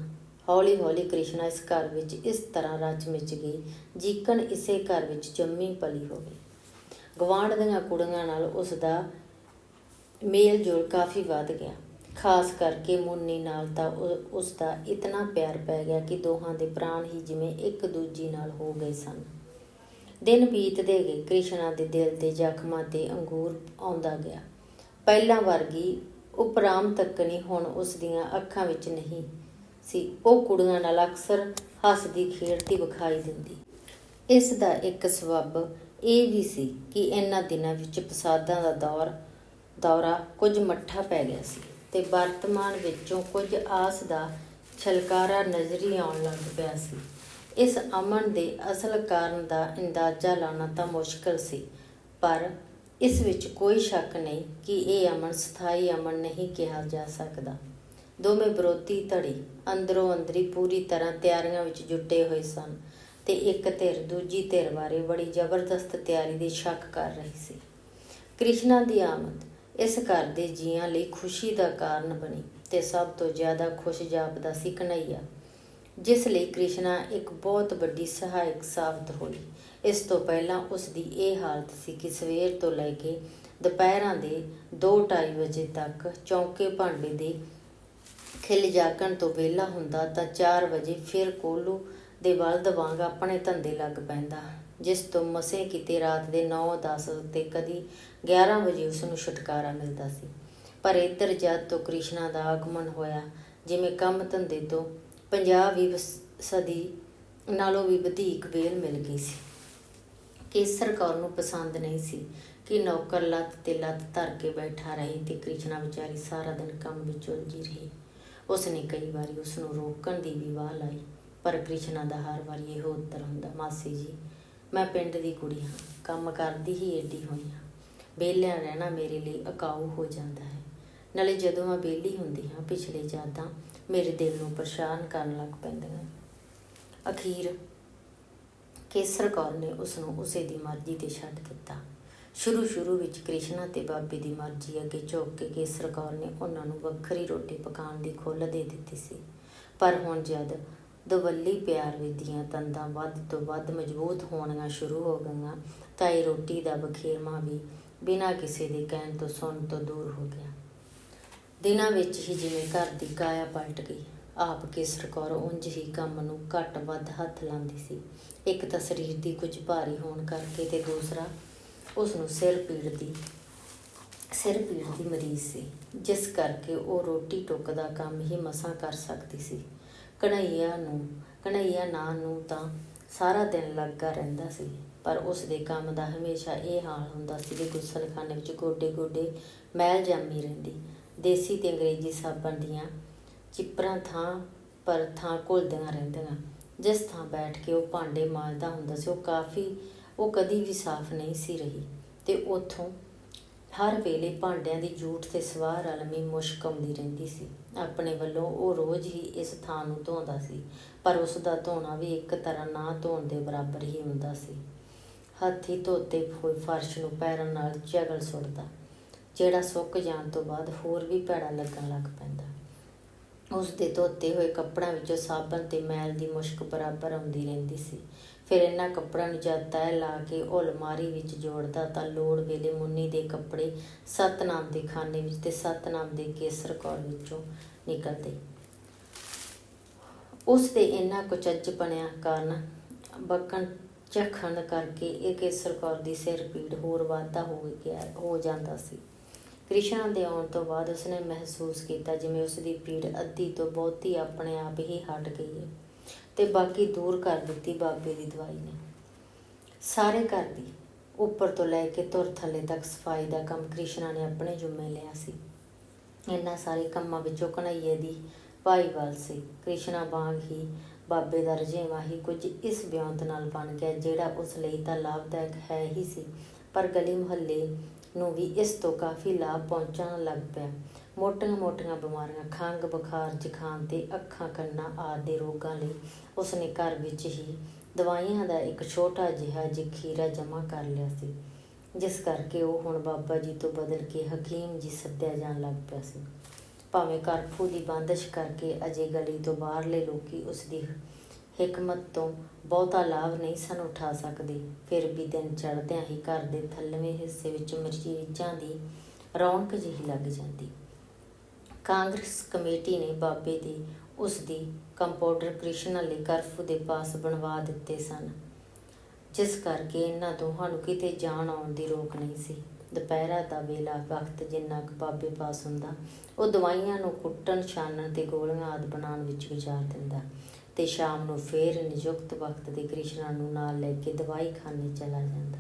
ਹੌਲੀ ਹੌਲੀ ਕ੍ਰਿਸ਼ਨਾ ਇਸ ਘਰ ਵਿੱਚ ਇਸ ਤਰ੍ਹਾਂ ਰਚ ਮਿਚ ਗਈ, ਜੀਕਣ ਇਸੇ ਘਰ ਵਿੱਚ ਜੰਮੀ ਪਲੀ ਹੋ ਗਈ ਗਵਾਂਢ ਦੀਆਂ ਕੁੜੀਆਂ ਨਾਲ ਉਸ ਦਾ ਮੇਲ ਜੋਲ ਕਾਫੀ ਵੱਧ ਗਿਆ। ਖਾਸ ਕਰਕੇ ਮੁੰਨੀ ਨਾਲ ਤਾਂ ਉਹ- ਉਸ ਦਾ ਇਤਨਾ ਪਿਆਰ ਪੈ ਗਿਆ ਕਿ ਦੋਹਾਂ ਦੇ ਪ੍ਰਾਣ ਹੀ ਜਿਵੇਂ ਇੱਕ ਦੂਜੀ ਨਾਲ ਹੋ ਗਏ ਸਨ। ਦਿਨ ਬੀਤਦੇ ਗਏ, ਕ੍ਰਿਸ਼ਨਾ ਦੇ ਦਿਲ ਤੇ ਜ਼ਖਮਾਂ ਤੇ ਅੰਗੂਰ ਆਉਂਦਾ ਗਿਆ। ਪਹਿਲਾਂ ਵਰਗੀ ਉਪਰਾਮ ਤੱਕਣੀ ਹੁਣ ਉਸ ਦੀਆਂ ਅੱਖਾਂ ਵਿੱਚ ਨਹੀਂ। ਸੀ। ਉਹ ਕੁੜੀਆਂ ਨਾਲ ਅਕਸਰ ਹੱਸਦੀ, ਖੇਡਦੀ, ਵਿਖਾਈ ਦਿੰਦੀ। ਇਸ ਦਾ ਇੱਕ ਸਬਬ ਇਹ ਵੀ ਸੀ ਕਿ ਇਹਨਾਂ ਦਿਨਾਂ ਵਿੱਚ ਪਸਾਦਾਂ ਦਾ ਦੌਰ, ਦੌਰਾ ਕੁਝ ਮੱਠਾ ਪੈ ਗਿਆ ਸੀ ਤੇ ਵਰਤਮਾਨ ਵਿੱਚੋਂ ਕੁਝ ਆਸ ਦਾ ਛਲਕਾਰਾ ਨਜ਼ਰੀ ਆਉਣ ਲੱਗ ਪਿਆ ਸੀ। ਇਸ ਅਮਨ ਦੇ ਅਸਲ ਕਾਰਨ ਦਾ ਅੰਦਾਜ਼ਾ ਲਾਉਣਾ ਤਾਂ ਮੁਸ਼ਕਲ ਸੀ, ਪਰ ਇਸ ਵਿੱਚ ਕੋਈ ਸ਼ੱਕ ਨਹੀਂ ਕਿ ਇਹ ਅਮਨ ਸਥਾਈ ਅਮਨ ਨਹੀਂ ਕਿਹਾ ਜਾ ਸਕਦਾ। ਦੋਵੇਂ ਵਿਰੋਧੀ ਧੜੀ ਅੰਦਰੋਂ ਅੰਦਰੀ ਪੂਰੀ ਤਰ੍ਹਾਂ ਤਿਆਰੀਆਂ ਵਿੱਚ ਜੁਟੇ ਹੋਏ ਸਨ ਤੇ ਇੱਕ ਧਿਰ ਦੂਜੀ ਧਿਰ ਬਾਰੇ ਬੜੀ ਜ਼ਬਰਦਸਤ ਤਿਆਰੀ ਦੀ ਸ਼ੱਕ ਕਰ ਰਹੀ ਸੀ। ਕ੍ਰਿਸ਼ਨਾ ਦੀ ਆਮਦ ਇਸ ਘਰ ਦੇ ਜੀਆਂ ਲਈ ਖੁਸ਼ੀ ਦਾ ਕਾਰਨ ਬਣੀ ਤੇ ਸਭ ਤੋਂ ਜ਼ਿਆਦਾ ਖੁਸ਼ ਜਾਪਦਾ ਸੀ ਕਨਈਆ, ਜਿਸ ਲਈ ਕ੍ਰਿਸ਼ਨਾ ਇੱਕ ਬਹੁਤ ਵੱਡੀ ਸਹਾਇਕ ਸਾਬਤ ਹੋਈ। ਇਸ ਤੋਂ ਪਹਿਲਾਂ ਉਸ ਦੀ ਇਹ ਹਾਲਤ ਸੀ ਕਿ ਸਵੇਰ ਤੋਂ ਲੈ ਕੇ ਦੁਪਹਿਰਾਂ ਦੇ 2:30 ਵਜੇ ਤੱਕ ਚੌਂਕੇ ਭਾਂਡੇ ਦੇ ਖਿਲ ਜਾਗਣ ਤੋਂ ਵਿਹਲਾ ਹੁੰਦਾ ਤਾਂ 4 ਵਜੇ ਫਿਰ ਕੋਲੂ ਦੇ ਬਲਦ ਵਾਂਗ ਆਪਣੇ ਧੰਦੇ ਲੱਗ ਪੈਂਦਾ, ਜਿਸ ਤੋਂ ਮਸੇ ਕਿਤੇ ਰਾਤ ਦੇ 9-10 ਤੇ ਕਦੀ 11 ਵਜੇ ਉਸ ਨੂੰ ਛੁਟਕਾਰਾ ਮਿਲਦਾ ਸੀ। ਪਰ ਇੱਧਰ ਜਦ ਤੋਂ ਕ੍ਰਿਸ਼ਨਾ ਦਾ ਆਗਮਨ ਹੋਇਆ, ਜਿਵੇਂ ਕੰਮ ਧੰਦੇ ਤੋਂ 50 ਵੀ ਸਦੀ ਨਾਲੋਂ ਵੀ ਵਧੇਕ ਵੇਲ ਮਿਲ ਗਈ ਸੀ। ਕੇਸਰ ਕੌਰ ਨੂੰ ਪਸੰਦ ਨਹੀਂ ਸੀ ਕਿ ਨੌਕਰ ਲੱਤ ਤੇ ਲੱਤ ਧਰ ਕੇ ਬੈਠਾ ਰਹੇ ਤੇ ਕ੍ਰਿਸ਼ਨਾ ਵਿਚਾਰੀ ਸਾਰਾ ਦਿਨ ਕੰਮ ਵਿੱਚ ਉਲਝੀ ਰਹੀ। ਉਸ ਨੇ ਕਈ ਵਾਰੀ ਉਸ ਨੂੰ ਰੋਕਣ ਦੀ ਵੀ ਵਾਹ ਲਾਈ, ਪਰ ਕ੍ਰਿਸ਼ਨਾ ਦਾ ਹਰ ਵਾਰੀ ਇਹੋ ਉੱਤਰ ਹੁੰਦਾ, ਮਾਸੀ ਜੀ, ਮੈਂ ਪਿੰਡ ਦੀ ਕੁੜੀ ਹਾਂ, ਕੰਮ ਕਰਦੀ ਹੀ ਏਡੀ ਹੋਈ ਹਾਂ। ਵਿਹਲਿਆਂ ਰਹਿਣਾ ਮੇਰੇ ਲਈ ਅਕਾਊ ਹੋ ਜਾਂਦਾ ਹੈ। ਨਾਲੇ ਜਦੋਂ ਮੈਂ ਵਿਹਲੀ ਹੁੰਦੀ ਹਾਂ, ਪਿਛਲੇ ਯਾਦਾਂ ਮੇਰੇ ਦਿਲ ਨੂੰ ਪਰੇਸ਼ਾਨ ਕਰਨ ਲੱਗ ਪੈਂਦੀਆਂ ਅਖੀਰ ਕੇਸਰ ਕੌਰ ਨੇ ਉਸ ਨੂੰ ਉਸੇ ਦੀ ਮਰਜ਼ੀ ਤੇ ਛੱਡ ਦਿੱਤਾ। ਸ਼ੁਰੂ ਸ਼ੁਰੂ ਵਿੱਚ ਕ੍ਰਿਸ਼ਨਾ ਤੇ ਬਾਬੇ ਦੀ ਮਰਜ਼ੀ ਅੱਗੇ ਝੁੱਕ ਕੇ ਕੇਸਰ ਕੌਰ ਨੇ ਉਹਨਾਂ ਨੂੰ ਵੱਖਰੀ ਰੋਟੀ ਪਕਾਉਣ ਦੀ ਖੁੱਲ੍ਹ ਦੇ ਦਿੱਤੀ ਸੀ। ਪਰ ਹੁਣ ਜਦ ਦਵੱਲੀ ਪਿਆਰ ਵਿੱਚ ਦੀਆਂ ਤੰਦਾਂ ਵੱਧ ਤੋਂ ਵੱਧ ਮਜ਼ਬੂਤ ਹੋਣੀਆਂ ਸ਼ੁਰੂ ਹੋ ਗਈਆਂ, ਤਾਂ ਇਹ ਰੋਟੀ ਦਾ ਬਖੇਰਮਾ ਵੀ ਬਿਨਾਂ ਕਿਸੇ ਦੇ ਕਹਿਣ ਤੋਂ ਸੁਣ ਤੋਂ ਦੂਰ ਹੋ ਗਿਆ। ਦਿਨਾਂ ਵਿੱਚ ਹੀ ਜਿਵੇਂ ਘਰ ਦੀ ਕਾਇਆ ਪਲਟ ਗਈ, ਆਪ ਕੇਸਰ ਕੌਰ ਉਂਝ ਹੀ ਕੰਮ ਨੂੰ ਘੱਟ ਵੱਧ ਹੱਥ ਲਾਉਂਦੀ ਸੀ। ਇੱਕ ਤਾਂ ਸਰੀਰ ਦੀ ਕੁਝ ਭਾਰੀ ਹੋਣ ਕਰਕੇ ਤੇ ਦੂਸਰਾ ਉਸ ਨੂੰ ਸਿਰ ਪੀੜ ਦੀ ਸਿਰ ਪੀੜ ਦੀ ਮਰੀਜ਼ ਸੀ, ਜਿਸ ਕਰਕੇ ਉਹ ਰੋਟੀ ਟੁੱਕ ਦਾ ਕੰਮ ਹੀ ਮਸਾਂ ਕਰ ਸਕਦੀ ਸੀ। ਕਨਈਆ ਨੂੰ, ਕਨਈਆ ਨਾਂ ਨੂੰ ਤਾਂ ਸਾਰਾ ਦਿਨ ਲੱਗਾ ਰਹਿੰਦਾ ਸੀ, ਪਰ ਉਸ ਦੇ ਕੰਮ ਦਾ ਹਮੇਸ਼ਾ ਇਹ ਹਾਲ ਹੁੰਦਾ ਸੀ ਕਿ ਗੁਸਲਖਾਨੇ ਵਿੱਚ ਗੋਡੇ ਗੋਡੇ ਮੈਲ ਜਾਮੀ ਰਹਿੰਦੀ। ਦੇਸੀ ਤੇ ਅੰਗਰੇਜ਼ੀ ਸਾਬਣ ਦੀਆਂ ਚਿਪਰਾਂ ਥਾਂ ਪਰ ਥਾਂ ਘੁਲਦੀਆਂ ਰਹਿੰਦੀਆਂ। ਜਿਸ ਥਾਂ ਬੈਠ ਕੇ ਉਹ ਭਾਂਡੇ ਮਾਲਦਾ ਹੁੰਦਾ ਸੀ, ਉਹ ਕਾਫੀ ਉਹ ਕਦੀ ਵੀ ਸਾਫ਼ ਨਹੀਂ ਸੀ ਰਹੀ ਤੇ ਉਥੋਂ ਹਰ ਵੇਲੇ ਭਾਂਡਿਆਂ ਦੀ ਜੂਠ ਤੇ ਸਵਾਰ ਰਲਮੀ ਮੁਸ਼ਕ ਆਉਂਦੀ ਰਹਿੰਦੀ ਸੀ। ਆਪਣੇ ਵੱਲੋਂ ਉਹ ਰੋਜ਼ ਹੀ ਇਸ ਥਾਂ ਨੂੰ ਧੋਂਦਾ ਸੀ, ਪਰ ਉਸ ਦਾ ਧੋਣਾ ਵੀ ਇੱਕ ਤਰ੍ਹਾਂ ਨਾ ਧੋਣ ਦੇ ਬਰਾਬਰ ਹੀ ਹੁੰਦਾ ਸੀ। ਹੱਥੀ ਧੋਤੇ ਹੋਏ ਫਰਸ਼ ਨੂੰ ਪੈਰਾਂ ਨਾਲ ਚਗਲ ਸੁੱਟਦਾ, ਜਿਹੜਾ ਸੁੱਕ ਜਾਣ ਤੋਂ ਬਾਅਦ ਹੋਰ ਵੀ ਭੈੜਾ ਲੱਗਣ ਲੱਗ ਪੈਂਦਾ। ਉਸ ਦੇ ਧੋਤੇ ਹੋਏ ਕੱਪੜਿਆਂ ਵਿੱਚੋਂ ਸਾਬਣ ਤੇ ਮੈਲ ਦੀ ਮੁਸ਼ਕ ਬਰਾਬਰ ਆਉਂਦੀ ਰਹਿੰਦੀ ਸੀ। ਫਿਰ ਇਹਨਾਂ ਕੱਪੜਿਆਂ ਨੂੰ ਜਦ ਤੈਅ ਲਾ ਕੇ ਉਹ ਅਲਮਾਰੀ ਵਿੱਚ ਜੋੜਦਾ ਤਾਂ ਲੋੜ ਵੇਲੇ ਮੁੰਨੀ ਦੇ ਕੱਪੜੇ ਸਤਨਾਮ ਦੇ ਖਾਨੇ ਵਿੱਚ ਤੇ ਸਤਨਾਮ ਦੇ ਕੇਸਰ ਕੌਰ ਵਿੱਚੋਂ ਨਿਕਲਦੇ। ਉਸ ਦੇ ਇੰਨਾ ਕੁਚੱਜ ਬਣਿਆ ਕਾਰਨ ਬੱਕਣ ਝਖਣ ਕਰਕੇ ਇਹ ਕੇਸਰ ਕੌਰ ਦੀ ਸਿਰ ਪੀੜ ਹੋਰ ਵਾਧਾ ਹੋ ਗਿਆ, ਹੋ ਜਾਂਦਾ ਸੀ। ਕ੍ਰਿਸ਼ਨਾ ਦੇ ਆਉਣ ਤੋਂ ਬਾਅਦ ਉਸਨੇ ਮਹਿਸੂਸ ਕੀਤਾ ਜਿਵੇਂ ਉਸ ਦੀ ਪੀੜ ਅੱਧੀ ਤੋਂ ਬਹੁਤੀ ਆਪਣੇ ਆਪ ਹੀ ਹਟ ਗਈ ਹੈ। ਤੇ ਬਾਕੀ ਦੂਰ ਕਰ ਦਿੱਤੀ ਬਾਬੇ ਦੀ ਦਵਾਈ ਨੇ। ਸਾਰੇ ਘਰ ਦੀ ਉੱਪਰ ਤੋਂ ਲੈ ਕੇ ਧੁਰ ਥੱਲੇ ਤੱਕ ਸਫ਼ਾਈ ਦਾ ਕੰਮ ਕ੍ਰਿਸ਼ਨਾ ਨੇ ਆਪਣੇ ਜੁੰਮੇ ਲਿਆ ਸੀ। ਇਹਨਾਂ ਸਾਰੇ ਕੰਮਾਂ ਵਿੱਚੋਂ ਕਨਈਏ ਦੀ ਭਾਈਵਾਲ ਸੀ। ਕ੍ਰਿਸ਼ਨਾ ਵਾਂਗ ਹੀ ਬਾਬੇ ਦਾ ਰਜੇਵਾ ਹੀ ਕੁਝ ਇਸ ਬਿਆੰਤ ਨਾਲ ਬਣ ਗਿਆ ਜਿਹੜਾ ਉਸ ਲਈ ਤਾਂ ਲਾਭਦਾਇਕ ਹੈ ਹੀ ਸੀ। ਪਰ ਗਲੀ ਮੁਹੱਲੇ ਨੂੰ ਵੀ ਇਸ ਤੋਂ ਕਾਫੀ ਲਾਭ ਪਹੁੰਚਣ ਲੱਗ ਪਿਆ। ਮੋਟੀਆਂ-ਮੋਟੀਆਂ ਬਿਮਾਰੀਆਂ, ਖੰਘ, ਬੁਖਾਰ, ਜ਼ੁਕਾਮ ਤੇ ਅੱਖਾਂ, ਕੰਨਾਂ ਆਦਿ ਦੇ ਰੋਗਾਂ ਲਈ ਉਸ ਨੇ ਘਰ ਵਿੱਚ ਹੀ ਦਵਾਈਆਂ ਦਾ ਇੱਕ ਛੋਟਾ ਜਿਹਾ ਜ਼ਖੀਰਾ ਜਮ੍ਹਾਂ ਕਰ ਲਿਆ ਸੀ। ਜਿਸ ਕਰਕੇ ਉਹ ਹੁਣ ਬਾਬਾ ਜੀ ਤੋਂ ਬਦਲ ਕੇ ਹਕੀਮ ਜੀ ਸੱਦਿਆ ਜਾਣ ਲੱਗ ਪਿਆ ਸੀ। ਭਾਵੇਂ ਕਰਫੂ ਦੀ ਬੰਦਸ਼ ਕਰਕੇ ਅਜੇ ਗਲੀ ਤੋਂ ਬਾਹਰਲੇ ਲੋਕੀ ਉਸ ਦੀ ਹਕਮਤ ਤੋਂ ਬਹੁਤਾ ਲਾਭ ਨਹੀਂ ਸਨ ਉਠਾ ਸਕਦੇ, ਫਿਰ ਵੀ ਦਿਨ ਚੜ੍ਹਦਿਆਂ ਹੀ ਘਰ ਦੇ ਥੱਲਵੇਂ ਹਿੱਸੇ ਵਿੱਚ ਮਰੀਜ਼ਾਂ ਦੀ ਰੌਣਕ ਜਿਹੀ ਲੱਗ ਜਾਂਦੀ। ਕਾਂਗਰਸ ਕਮੇਟੀ ਨੇ ਬਾਬੇ ਦੀ, ਉਸ ਦੀ ਕੰਪਾਊਂਡਰ ਕ੍ਰਿਸ਼ਨਾ ਲਈ ਕਰਫੂ ਦੇ ਪਾਸ ਬਣਵਾ ਦਿੱਤੇ ਸਨ। ਜਿਸ ਕਰਕੇ ਇਹਨਾਂ ਦੋਹਾਂ ਨੂੰ ਕਿਤੇ ਜਾਣ ਆਉਣ ਦੀ ਰੋਕ ਨਹੀਂ ਸੀ। ਦੁਪਹਿਰਾ ਦਾ ਵੇਲਾ ਵਕਤ ਜਿੰਨਾ ਕੁ ਬਾਬੇ ਪਾਸ ਹੁੰਦਾ, ਉਹ ਦਵਾਈਆਂ ਨੂੰ ਕੁੱਟਣ, ਛਾਨਣ ਤੇ ਗੋਲੀਆਂ ਆਦਿ ਬਣਾਉਣ ਵਿੱਚ ਗੁਜ਼ਾਰ ਦਿੰਦਾ। ਤੇ ਸ਼ਾਮ ਨੂੰ ਫੇਰ ਨਿਯੁਕਤ ਵਕਤ ਦੇ ਕ੍ਰਿਸ਼ਨਾ ਨੂੰ ਨਾਲ ਲੈ ਕੇ ਦਵਾਈ ਖਾਨੇ ਚਲਾ ਜਾਂਦਾ।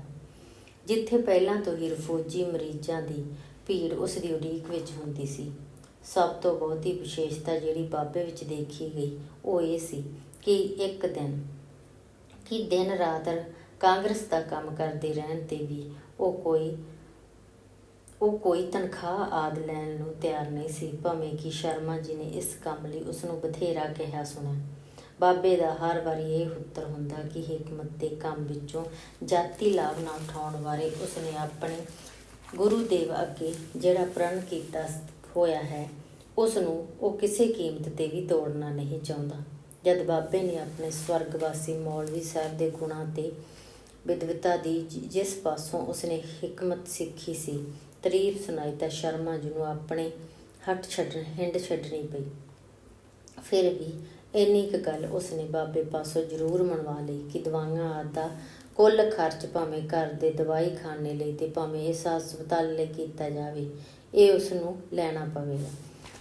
ਜਿੱਥੇ ਪਹਿਲਾਂ ਤੋਂ ਹੀ ਰਫੋਜੀ ਮਰੀਜ਼ਾਂ ਦੀ ਭੀੜ ਉਸ ਦੀ ਉਡੀਕ ਵਿੱਚ ਹੁੰਦੀ ਸੀ। ਸਭ ਤੋਂ ਬਹੁਤੀ ਵਿਸ਼ੇਸ਼ਤਾ ਜਿਹੜੀ ਬਾਬੇ ਵਿੱਚ ਦੇਖੀ ਗਈ, ਉਹ ਇਹ ਸੀ ਕਿ ਇੱਕ ਦਿਨ, ਕਿ ਦਿਨ ਰਾਤ ਕਾਂਗਰਸ ਦਾ ਕੰਮ ਕਰਦੇ ਰਹਿਣ ਤੇ ਵੀ ਉਹ ਕੋਈ ਉਹ ਕੋਈ ਤਨਖਾਹ ਆਦ ਲੈਣ ਨੂੰ ਤਿਆਰ ਨਹੀਂ ਸੀ, ਭਾਵੇਂ ਕਿ ਸ਼ਰਮਾ ਜੀ ਨੇ ਇਸ ਕੰਮ ਲਈ ਉਸ ਨੂੰ ਬਥੇਰਾ ਕਿਹਾ ਸੁਣਿਆ। ਬਾਬੇ ਦਾ ਹਰ ਵਾਰੀ ਇਹ ਉੱਤਰ ਹੁੰਦਾ ਕਿ ਹਕਮਤ ਦੇ ਕੰਮ ਵਿੱਚੋਂ ਜਾਤੀ ਲਾਭ ਨਾ ਉਠਾਉਣ ਬਾਰੇ ਉਸ ਨੇ ਆਪਣੇ ਗੁਰੂ ਦੇਵ ਅੱਗੇ ਜਿਹੜਾ ਪ੍ਰਣ ਕੀਤਾ ਹੋਇਆ ਹੈ ਉਸ ਨੂੰ ਉਹ ਕਿਸੇ ਕੀਮਤ ਤੇ ਵੀ ਤੋੜਨਾ ਨਹੀਂ ਚਾਹੁੰਦਾ। ਜਦ ਬਾਬੇ ਨੇ ਆਪਣੇ ਸਵਰਗਵਾਸੀ ਮੌਲਵੀ ਸਾਹਿਬ ਦੇ ਗੁਣਾਂ ਤੇ ਵਿਦਵਤਾ ਦੀ ਜਿਸ ਪਾਸੋਂ ਉਸਨੇ ਹਕਮਤ ਸਿੱਖੀ ਸੀ, ਤਾਰੀਫ ਸੁਣਾਈ ਤਾਂ ਸ਼ਰਮਾ ਜੀ ਨੂੰ ਆਪਣੇ ਹੱਟ ਛੱਡਣ, ਹਿੰਡ ਛੱਡਣੀ ਪਈ। ਫਿਰ ਵੀ ਇੰਨੀ ਕੁ ਗੱਲ ਉਸਨੇ ਬਾਬੇ ਪਾਸੋਂ ਜ਼ਰੂਰ ਮਨਵਾ ਲਈ ਕਿ ਦਵਾਈਆਂ ਆਦਿ ਦਾ ਕੁੱਲ ਖਰਚ ਭਾਵੇਂ ਘਰ ਦੇ ਦਵਾਈ ਖਾਣੇ ਲਈ ਤੇ ਭਾਵੇਂ ਇਸ ਹਸਪਤਾਲ ਲਈ ਕੀਤਾ ਜਾਵੇ ਇਹ ਉਸ ਨੂੰ ਲੈਣਾ ਪਵੇਗਾ।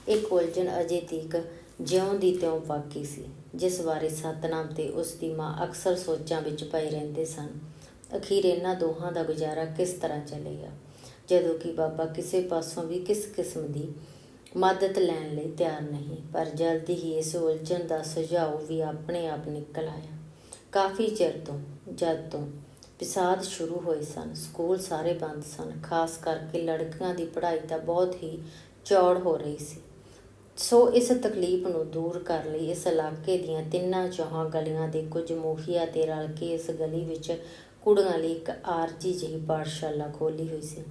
ਇਹ ਉਲਝਣ ਅਜੇ ਤੀਕ ਜਿਉਂ ਦੀ ਤਿਉਂ ਬਾਕੀ ਸੀ, ਜਿਸ ਬਾਰੇ ਸਤਨਾਮ ਤੇ ਉਸ ਦੀ ਮਾਂ ਅਕਸਰ ਸੋਚਾਂ ਵਿੱਚ ਪਏ ਰਹਿੰਦੇ ਸਨ। ਅਖੀਰ ਇਹਨਾਂ ਦੋਹਾਂ ਦਾ ਗੁਜ਼ਾਰਾ ਕਿਸ ਤਰ੍ਹਾਂ ਚੱਲੇਗਾ? ਜਦੋਂ ਕਿ ਬਾਬਾ ਕਿਸੇ ਪਾਸੋਂ ਵੀ ਕਿਸ ਕਿਸਮ ਦੀ ਮਦਦ ਲੈਣ ਲਈ ਤਿਆਰ ਨਹੀਂ, ਪਰ ਜਲਦੀ ਹੀ ਇਸ ਉਲਝਣ ਦਾ ਸੁਝਾਅ ਵੀ ਆਪਣੇ ਆਪ ਨਿਕਲ ਆਇਆ। ਕਾਫੀ ਚਿਰ ਤੋਂ, ਜਦ ਤੋਂ ਵਿਸ਼ਾਦ ਸ਼ੁਰੂ ਹੋਏ ਸਨ, ਸਕੂਲ ਸਾਰੇ ਬੰਦ ਸਨ, ਖਾਸ ਕਰਕੇ ਲੜਕੀਆਂ ਦੀ ਪੜ੍ਹਾਈ ਤਾਂ ਬਹੁਤ ਹੀ ਚੌੜ ਹੋ ਰਹੀ ਸੀ। ਸੋ ਇਸ ਤਕਲੀਫ ਨੂੰ ਦੂਰ ਕਰ ਲਈ, ਇਸ ਇਲਾਕੇ ਦੀਆਂ ਤਿੰਨਾਂ ਚੌਹਾਂ ਗਲੀਆਂ ਦੇ ਕੁਝ ਮੋਹੀਆ ਤੇ ਰਲ ਕੇ ਇਸ ਗਲੀ ਵਿੱਚ ਕੁੜੀਆਂ ਲਈ ਇੱਕ ਆਰਜੀ ਜਿਹੀ ਪਾਠਸ਼ਾਲਾ ਖੋਲੀ ਹੋਈ ਸੀ,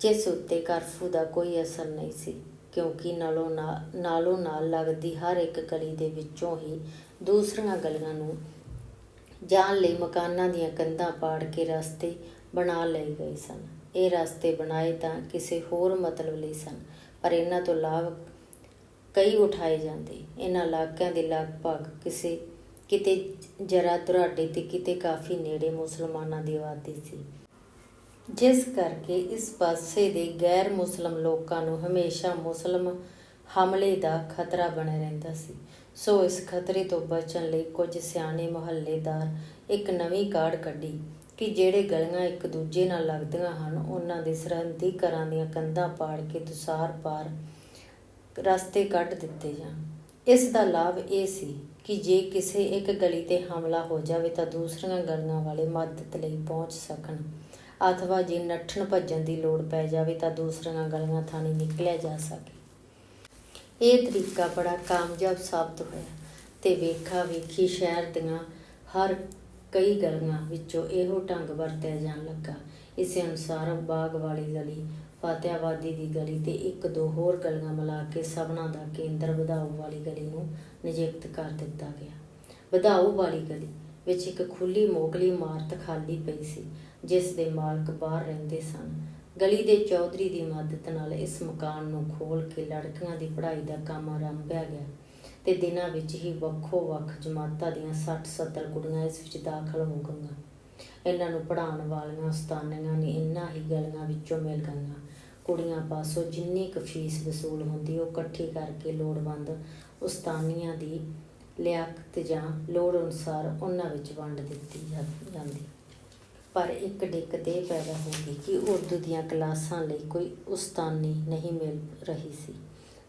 ਜਿਸ ਉੱਤੇ ਕਰਫੂ ਦਾ ਕੋਈ ਅਸਰ ਨਹੀਂ ਸੀ, ਕਿਉਂਕਿ ਨਾਲੋਂ ਨਾਲੋਂ ਨਾਲ ਲੱਗਦੀ ਹਰ ਇੱਕ ਗਲੀ ਦੇ ਵਿੱਚੋਂ ਹੀ ਦੂਸਰੀਆਂ ਗਲੀਆਂ ਨੂੰ ਜਾਣ ਲਈ ਮਕਾਨਾਂ ਦੀਆਂ ਕੰਧਾਂ ਪਾੜ ਕੇ ਰਸਤੇ ਬਣਾ ਲਏ ਗਏ ਸਨ। ਇਹ ਰਸਤੇ ਬਣਾਏ ਤਾਂ ਕਿਸੇ ਹੋਰ ਮਤਲਬ ਲਈ ਸਨ, ਪਰ ਇਹਨਾਂ ਤੋਂ ਲਾਭ ਕਈ ਉਠਾਏ ਜਾਂਦੇ। ਇਹਨਾਂ ਇਲਾਕਿਆਂ ਦੇ ਲਗਭਗ ਕਿਸੇ, ਕਿਤੇ ਜਰਾ ਦੁਰਾਡੇ ਤੇ ਕਿਤੇ ਕਾਫੀ ਨੇੜੇ ਮੁਸਲਮਾਨਾਂ ਦੀ ਆਬਾਦੀ ਸੀ। ਜਿਸ ਕਰਕੇ ਇਸ ਪਾਸੇ ਦੇ ਗੈਰ ਮੁਸਲਮ ਲੋਕਾਂ ਨੂੰ ਹਮੇਸ਼ਾ ਮੁਸਲਮ ਹਮਲੇ ਦਾ ਖਤਰਾ ਬਣਿਆ ਰਹਿੰਦਾ ਸੀ। ਸੋ ਇਸ ਖਤਰੇ ਤੋਂ ਬਚਣ ਲਈ ਕੁਝ ਸਿਆਣੇ ਮੁਹੱਲੇਦਾਰ ਇੱਕ ਨਵੀਂ ਕਾਢ ਕੱਢੀ ਕਿ ਜਿਹੜੇ ਗਲੀਆਂ ਇੱਕ ਦੂਜੇ ਨਾਲ ਲੱਗਦੀਆਂ ਹਨ, ਉਹਨਾਂ ਦੇ ਸਰਹੱਦੀ ਘਰਾਂ ਦੀਆਂ ਕੰਧਾਂ ਪਾੜ ਕੇ ਤੁਸਾਰ ਪਾਰ ਰਸਤੇ ਕੱਢ ਦਿੱਤੇ ਜਾਣ। ਇਸ ਦਾ ਲਾਭ ਇਹ ਸੀ ਕਿ ਜੇ ਕਿਸੇ ਇੱਕ ਗਲੀ ਤੇ ਹਮਲਾ ਹੋ ਜਾਵੇ ਤਾਂ ਦੂਸਰੀਆਂ ਗਲੀਆਂ ਵਾਲੇ ਮਦਦ ਲਈ ਪਹੁੰਚ ਸਕਣ ਅਥਵਾ ਜੇ ਨੱਠਣ ਭੱਜਣ ਦੀ ਲੋੜ ਪੈ ਜਾਵੇ ਤਾਂ ਦੂਸਰੀਆਂ ਗਲੀਆਂ ਥਾਣੀ ਨਿਕਲਿਆ ਜਾ ਸਕੇ। ਇਹ ਤਰੀਕਾ ਬੜਾ ਕਾਮਯਾਬ ਸਾਬਤ ਹੋਇਆ ਤੇ ਵੇਖਾ ਵੇਖੀ ਸ਼ਹਿਰ ਦੀਆਂ ਹਰ ਕਈ ਗਲੀਆਂ ਵਿੱਚੋਂ ਇਹੋ ਢੰਗ ਵਰਤਿਆ ਜਾਣ ਲੱਗਾ। ਇਸੇ ਅਨੁਸਾਰ ਬਾਗ ਵਾਲੀ ਗਲੀ ਫਤਿਆਬਾਦੀ ਦੀ ਗਲੀ ਤੇ ਇੱਕ ਦੋ ਹੋਰ ਗਲੀਆਂ ਮਿਲਾ ਕੇ ਸਭਨਾਂ ਦਾ ਕੇਂਦਰ ਵਧਾਊ ਵਾਲੀ ਗਲੀ ਨੂੰ ਨਿਯੁਕਤ ਕਰ ਦਿੱਤਾ ਗਿਆ। ਵਧਾਊ ਵਾਲੀ ਗਲੀ ਵਿੱਚ ਇੱਕ ਖੁੱਲੀ ਮੋਗਲੀ ਇਮਾਰਤ ਖਾਲੀ ਪਈ ਸੀ, ਜਿਸ ਦੇ ਮਾਲਕ ਬਾਹਰ ਰਹਿੰਦੇ ਸਨ। ਗਲੀ ਦੇ ਚੌਧਰੀ ਦੀ ਮਦਦ ਨਾਲ ਇਸ ਮਕਾਨ ਨੂੰ ਖੋਲ ਕੇ ਲੜਕੀਆਂ ਦੀ ਪੜ੍ਹਾਈ ਦਾ ਕੰਮ ਆਰੰਭਿਆ ਗਿਆ ਤੇ ਦਿਨਾਂ ਵਿੱਚ ਹੀ ਵੱਖੋ ਵੱਖ ਜਮਾਤਾਂ ਦੀਆਂ 60-70 ਕੁੜੀਆਂ ਇਸ ਵਿੱਚ ਦਾਖਲ ਹੋ ਗਈਆਂ। ਇਹਨਾਂ ਨੂੰ ਪੜ੍ਹਾਉਣ ਵਾਲੀਆਂ ਉਸਤਾਨੀਆਂ ਨੇ ਇੰਨਾ ਹੀ ਗਲੀਆਂ ਵਿੱਚੋਂ ਮਿਲ ਗਈਆਂ। ਕੁੜੀਆਂ ਪਾਸੋਂ ਜਿੰਨੀ ਕੁ ਫੀਸ ਵਸੂਲ ਹੁੰਦੀ, ਉਹ ਇਕੱਠੀ ਕਰਕੇ ਲੋੜਵੰਦ ਉਸਤਾਨੀਆਂ ਦੀ ਲਿਆਕਤ ਜਾਂ ਲੋੜ ਅਨੁਸਾਰ ਉਹਨਾਂ ਵਿੱਚ ਵੰਡ ਦਿੱਤੀ ਜਾ- ਜਾਂਦੀ। ਪਰ ਇੱਕ ਦਿੱਕਤ ਇਹ ਪੈਦਾ ਹੋ ਗਈ ਕਿ ਉਰਦੂ ਦੀਆਂ ਕਲਾਸਾਂ ਲਈ ਕੋਈ ਉਸਤਾਨੀ ਨਹੀਂ ਮਿਲ ਰਹੀ ਸੀ।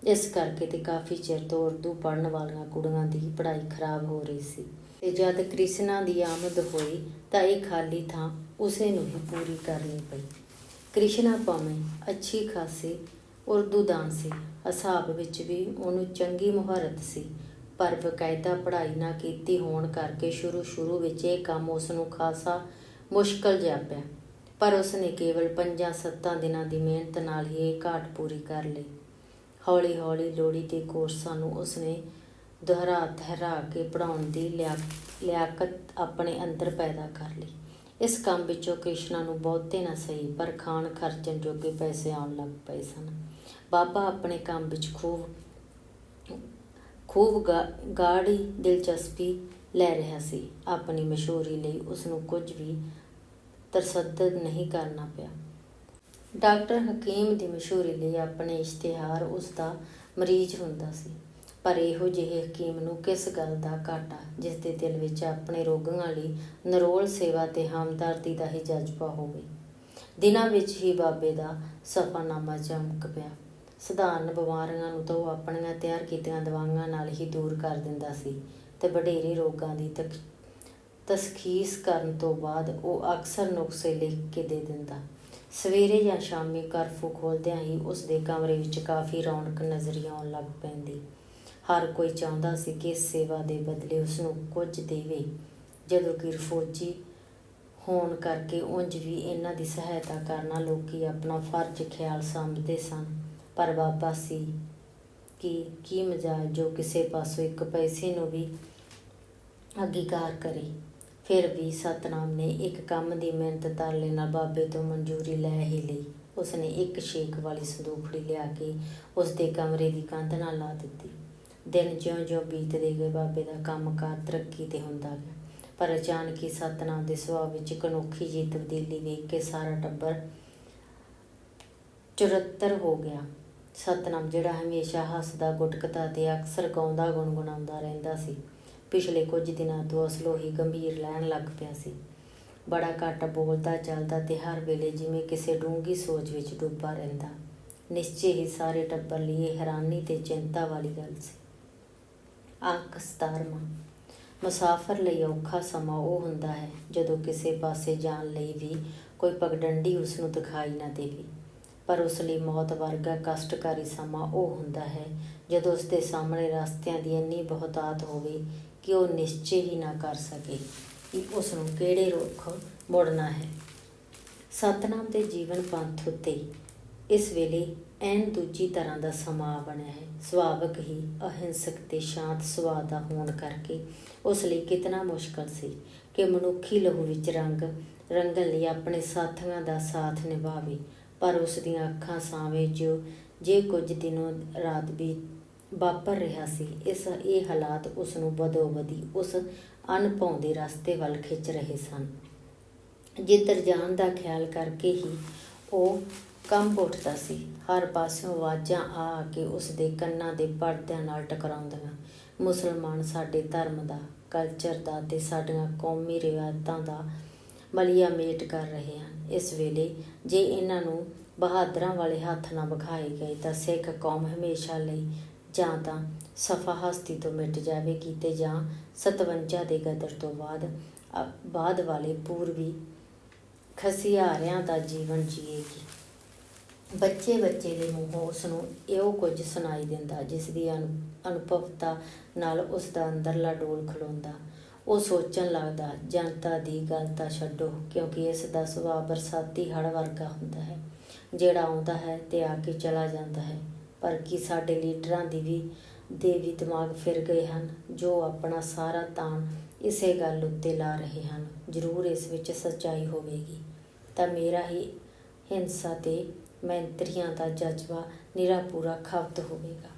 ਇਸ ਕਰਕੇ ਤੇ ਕਾਫੀ ਚਿਰ ਤੋਂ ਉਰਦੂ ਪੜ੍ਹਨ ਵਾਲੀਆਂ ਕੁੜੀਆਂ ਦੀ ਪੜ੍ਹਾਈ ਖਰਾਬ ਹੋ ਰਹੀ ਸੀ। ਤੇ ਜਦ ਕ੍ਰਿਸ਼ਨਾ ਦੀ ਆਮਦ ਹੋਈ ਤਾਂ ਇਹ ਖਾਲੀ ਥਾਂ ਉਸੇ ਨੂੰ ਹੀ ਪੂਰੀ ਕਰਨੀ ਪਈ। ਕ੍ਰਿਸ਼ਨਾ ਭਾਵੇਂ ਅੱਛੀ ਖਾਸੀ ਉਰਦੂ ਦਾਨ ਸੀ ਹਿਸਾਬ ਵਿੱਚ ਵੀ ਉਹਨੂੰ ਚੰਗੀ ਮੁਹਾਰਤ ਸੀ, ਪਰ ਬਕਾਇਦਾ ਪੜ੍ਹਾਈ ਨਾ ਕੀਤੀ ਹੋਣ ਕਰਕੇ ਸ਼ੁਰੂ ਸ਼ੁਰੂ ਵਿੱਚ ਇਹ ਕੰਮ ਉਸ ਨੂੰ ਖਾਸਾ ਮੁਸ਼ਕਲ ਜਿਹਾ ਪਰ ਉਸਨੇ ਕੇਵਲ 5-7 ਦਿਨਾਂ ਦੀ ਮਿਹਨਤ ਨਾਲ ਹੀ ਇਹ ਘਾਟ ਪੂਰੀ ਕਰ ਲਈ। ਹੌਲੀ ਹੌਲੀ ਲੋੜੀ ਦੇ ਕੋਰਸਾਂ ਨੂੰ ਉਸਨੇ ਦੁਹਰਾ ਦੁਹਰਾ ਕੇ ਪੜਾਉਣ ਦੀ ਲਿਆ- ਲਿਆਕਤ ਆਪਣੇ ਅੰਦਰ ਪੈਦਾ ਕਰ ਲਈ। ਇਸ ਕੰਮ ਵਿੱਚੋਂ ਕ੍ਰਿਸ਼ਨਾ ਨੂੰ ਬਹੁਤੇ ਨਾ ਸਹੀ, ਪਰ ਖਾਣ ਖਰਚਣ ਜੋਗੇ ਪੈਸੇ ਆਉਣ ਲੱਗ ਪਏ ਸਨ। ਬਾਬਾ ਆਪਣੇ ਕੰਮ ਵਿੱਚ ਖੂਬ ਖੂਬ ਗਾ- ਗਾੜੀ ਦਿਲਚਸਪੀ ਲੈ ਰਿਹਾ ਸੀ। ਆਪਣੀ ਮਸ਼ਹੂਰੀ ਲਈ ਉਸ ਨੂੰ ਕੁਝ ਵੀ ਤਰਸੱਦਦ ਨਹੀਂ ਕਰਨਾ ਪਿਆ। ਡਾਕਟਰ ਹਕੀਮ ਦੀ ਮਸ਼ਹੂਰੀ ਲਈ ਆਪਣੇ ਇਸ਼ਤਿਹਾਰ ਉਸ ਦਾ ਮਰੀਜ਼ ਹੁੰਦਾ ਸੀ। ਪਰ ਇਹੋ ਜਿਹੇ ਹਕੀਮ ਨੂੰ ਕਿਸ ਗੱਲ ਦਾ ਘਾਟਾ, ਜਿਸ ਦੇ ਦਿਲ ਵਿੱਚ ਆਪਣੇ ਰੋਗੀਆਂ ਲਈ ਨਰੋਲ ਸੇਵਾ ਤੇ ਹਮਦਰਦੀ ਦਾ ਹੀ ਜਜ਼ਬਾ ਹੋਵੇ? ਦਿਨਾਂ ਵਿੱਚ ਹੀ ਬਾਬੇ ਦਾ ਸਫਾਨਾਮਾ ਚਮਕ ਪਿਆ। ਸਧਾਰਨ ਬਿਮਾਰੀਆਂ ਨੂੰ ਤਾਂ ਉਹ ਆਪਣੀਆਂ ਤਿਆਰ ਕੀਤੀਆਂ ਦਵਾਈਆਂ ਨਾਲ ਹੀ ਦੂਰ ਕਰ ਦਿੰਦਾ ਸੀ ਤੇ ਵਡੇਰੇ ਰੋਗਾਂ ਦੀ ਤਕ ਤਸਖੀਸ ਕਰਨ ਤੋਂ ਬਾਅਦ ਉਹ ਅਕਸਰ ਨੁਕਸੇ ਲਿਖ ਕੇ ਦੇ ਦਿੰਦਾ। ਸਵੇਰੇ ਜਾਂ ਸ਼ਾਮੀ ਕਰਫੂ ਖੋਲਦਿਆਂ ਹੀ ਉਸ ਦੇ ਕਮਰੇ ਵਿੱਚ ਕਾਫੀ ਰੌਣਕ ਨਜ਼ਰੀ ਆਉਣ ਲੱਗ ਪੈਂਦੀ। ਹਰ ਕੋਈ ਚਾਹੁੰਦਾ ਸੀ ਕਿ ਸੇਵਾ ਦੇ ਬਦਲੇ ਉਸ ਨੂੰ ਕੁਝ ਦੇਵੇ। ਜਦੋਂ ਕਿ ਫੌਜੀ ਹੋਣ ਕਰਕੇ ਉਂਝ ਵੀ ਇਹਨਾਂ ਦੀ ਸਹਾਇਤਾ ਕਰਨਾ ਲੋਕੀ ਆਪਣਾ ਫਰਜ਼ ਖਿਆਲ ਸਮਝਦੇ ਸਨ। ਪਰ ਬਾਬਾ ਸੀ ਕਿ ਕੀ ਮਜਾਲ ਜੋ ਕਿਸੇ ਪਾਸੋਂ ਇੱਕ ਪੈਸੇ ਨੂੰ ਵੀ ਅੰਗੀਕਾਰ ਕਰੇ। ਫਿਰ ਵੀ ਸਤਨਾਮ ਨੇ ਇੱਕ ਕੰਮ ਦੀ ਮਿਹਨਤ ਤਰਲੇ ਨਾਲ ਬਾਬੇ ਤੋਂ ਮਨਜ਼ੂਰੀ ਲੈ ਹੀ ਲਈ। ਉਸਨੇ ਇੱਕ ਸ਼ੇਕ ਵਾਲੀ ਸੰਦੂਖੜੀ ਲਿਆ ਕੇ ਉਸਦੇ ਕਮਰੇ ਦੀ ਕੰਧ ਨਾਲ ਲਾ ਦਿੱਤੀ। ਦਿਨ ਜਿਉਂ-ਜਿਉਂ ਬੀਤਦੇ ਗਏ, ਬਾਬੇ ਦਾ ਕੰਮਕਾਰ ਤਰੱਕੀ ਤੇ ਹੁੰਦਾ ਗਿਆ। ਪਰ ਅਚਾਨਕ ਹੀ ਸਤਨਾਮ ਦੇ ਸੁਭਾਅ ਵਿੱਚ ਇੱਕ ਅਨੋਖੀ ਜਿਹੀ ਤਬਦੀਲੀ ਵੇਖ ਕੇ ਸਾਰਾ ਟੱਬਰ ਚੁਰੱਤਰ ਹੋ ਗਿਆ। ਸਤਨਾਮ ਜਿਹੜਾ ਹਮੇਸ਼ਾ ਹੱਸਦਾ, ਗੁਟਕਦਾ ਤੇ ਅਕਸਰ ਗਾਉਂਦਾ, ਗੁਣਗੁਣਾਉਂਦਾ ਰਹਿੰਦਾ ਸੀ। ਪਿਛਲੇ ਕੁਝ ਦਿਨਾਂ ਤੋਂ ਅਸਲੋਂ ਹੀ ਗੰਭੀਰ ਲੈਣ ਲੱਗ ਪਿਆ ਸੀ। ਬੜਾ ਘੱਟ ਬੋਲਦਾ, ਚੱਲਦਾ ਤੇ ਹਰ ਵੇਲੇ ਜਿਵੇਂ ਕਿਸੇ ਡੂੰਗੀ ਸੋਚ ਵਿੱਚ ਡੁੱਬਾ ਰਹਿੰਦਾ। ਨਿਸ਼ਚੇ ਹੀ ਸਾਰੇ ਟੱਬਰ ਲਈ ਇਹ ਹੈਰਾਨੀ ਤੇ ਚਿੰਤਾ ਵਾਲੀ ਗੱਲ ਸੀ। ਅੰਕ 17ਵਾਂ ਮੁਸਾਫਰ ਲਈ ਔਖਾ ਸਮਾਂ ਉਹ ਹੁੰਦਾ ਹੈ ਜਦੋਂ ਕਿਸੇ ਪਾਸੇ ਜਾਣ ਲਈ ਵੀ ਕੋਈ ਪਗਡੰਡੀ ਉਸ ਨੂੰ ਦਿਖਾਈ ਨਾ ਦੇਵੇ। ਪਰ ਉਸ ਲਈ ਮੌਤ ਵਰਗਾ ਕਸ਼ਟਕਾਰੀ ਸਮਾਂ ਉਹ ਹੁੰਦਾ ਹੈ ਜਦੋਂ ਉਸ ਦੇ ਸਾਹਮਣੇ ਰਸਤਿਆਂ ਦੀ ਇੰਨੀ ਬਹੁਤਾਤ ਹੋਵੇ ਕਿ ਉਹ ਨਿਸ਼ਚੇ ਹੀ ਨਾ ਕਰ ਸਕੇ ਕਿ ਉਸ ਨੂੰ ਕਿਹੜੇ ਰੁੱਖ ਮੁੜਨਾ ਹੈ। ਸਤਨਾਮ ਦੇ ਜੀਵਨ ਪੰਥ ਉੱਤੇ ਇਸ ਵੇਲੇ ਐਨ ਦੂਜੀ ਤਰ੍ਹਾਂ ਦਾ ਸਮਾਂ ਬਣਿਆ ਹੈ। ਸੁਭਾਵਕ ਹੀ ਅਹਿੰਸਕ ਤੇ ਸ਼ਾਂਤ ਸੁਭਾਅ ਦਾ ਹੋਣ ਕਰਕੇ ਉਸ ਲਈ ਕਿਤਨਾ ਮੁਸ਼ਕਲ ਸੀ ਕਿ ਮਨੁੱਖੀ ਲਹੂ ਵਿੱਚ ਰੰਗ, ਰੰਗਣ ਲਈ ਆਪਣੇ ਸਾਥੀਆਂ ਦਾ ਸਾਥ ਨਿਭਾਵੇ। ਪਰ ਉਸ ਦੀਆਂ ਅੱਖਾਂ ਸਾਹਵੇਂ ਜੋ ਜੇ ਕੁਝ ਦਿਨੋਂ ਰਾਤ ਵੀ ਵਾਪਰ ਰਿਹਾ ਸੀ। ਇਸ ਇਹ ਹਾਲਾਤ ਉਸ ਨੂੰ ਬਦੋ ਬਦੀ ਉਸ ਅਨਭਾਉਂਦੇ ਰਸਤੇ ਵੱਲ ਖਿੱਚ ਰਹੇ ਸਨ। ਜਿੱਧਰ ਜਾਣ ਦਾ ਖਿਆਲ ਕਰਕੇ ਹੀ ਉਹ ਕੰਬ ਉੱਠਦਾ ਸੀ। ਹਰ ਪਾਸਿਓਂ ਆਵਾਜ਼ਾਂ ਆ ਕੇ ਉਸ ਦੇ ਕੰਨਾਂ ਦੇ ਪਰਦਿਆਂ ਨਾਲ ਟਕਰਾਉਂਦੀਆਂ, ਮੁਸਲਮਾਨ ਸਾਡੇ ਧਰਮ ਦਾ ਕਲਚਰ ਦਾ ਤੇ ਸਾਡੀਆਂ ਕੌਮੀ ਰਿਵਾਇਤਾਂ ਦਾ ਮਲੀਆ ਮੇਟ ਕਰ ਰਹੇ ਹਨ ਇਸ ਵੇਲੇ ਜੇ ਇਹਨਾਂ ਨੂੰ ਬਹਾਦਰਾਂ ਵਾਲੇ ਹੱਥ ਨਾ ਵਿਖਾਏ ਗਏ ਤਾਂ ਸਿੱਖ ਕੌਮ ਹਮੇਸ਼ਾ ਲਈ ਜਾਂ ਤਾਂ ਸਫਾ ਹਸਤੀ ਤੋਂ ਮਿਟ ਜਾਵੇਗੀ ਤੇ ਜਾਂ 57 ਦੇ ਗਦਰ ਤੋਂ ਬਾਅਦ ਬਾਅਦ ਵਾਲੇ ਪੂਰਬੀ ਖਸਿਆਰਿਆਂ ਦਾ ਜੀਵਨ ਜੀਏਗੀ। ਬੱਚੇ ਬੱਚੇ ਦੇ ਮੂੰਹੋਂ ਉਸ ਨੂੰ ਇਹੋ ਕੁਝ ਸੁਣਾਈ ਦਿੰਦਾ, ਜਿਸ ਦੀ ਅਨੁ- ਅਨੁਭਵਤਾ ਨਾਲ ਉਸ ਦਾ ਅੰਦਰਲਾ ਡੋਲ ਖਲੋਂਦਾ। ਉਹ ਸੋਚਣ ਲੱਗਦਾ, ਜਨਤਾ ਦੀ ਗੱਲ ਤਾਂ ਛੱਡੋ, ਕਿਉਂਕਿ ਇਸ ਦਾ ਸੁਭਾਅ ਬਰਸਾਤੀ ਹੜ ਵਰਗਾ ਹੁੰਦਾ ਹੈ, ਜਿਹੜਾ ਆਉਂਦਾ ਹੈ ਤੇ ਆ ਕੇ ਚਲਾ ਜਾਂਦਾ ਹੈ। ਪਰ ਕੀ ਸਾਡੇ ਲੀਡਰਾਂ ਦੀ ਵੀ ਦੇ ਵੀ ਦਿਮਾਗ ਫਿਰ ਗਏ ਹਨ, ਜੋ ਆਪਣਾ ਸਾਰਾ ਤਾਣ ਇਸੇ ਗੱਲ ਉੱਤੇ ਲਾ ਰਹੇ ਹਨ, ਜ਼ਰੂਰ ਇਸ ਵਿੱਚ ਸੱਚਾਈ ਹੋਵੇਗੀ। ਤਾਂ ਮੇਰਾ ਹੀ ਹਿੰਸਾ ਤੇ ਮੈਂਤਰੀਆਂ ਦਾ ਜਜ਼ਬਾ ਨਿਰਾ ਪੂਰਾ ਖਪਤ ਹੋਵੇਗਾ।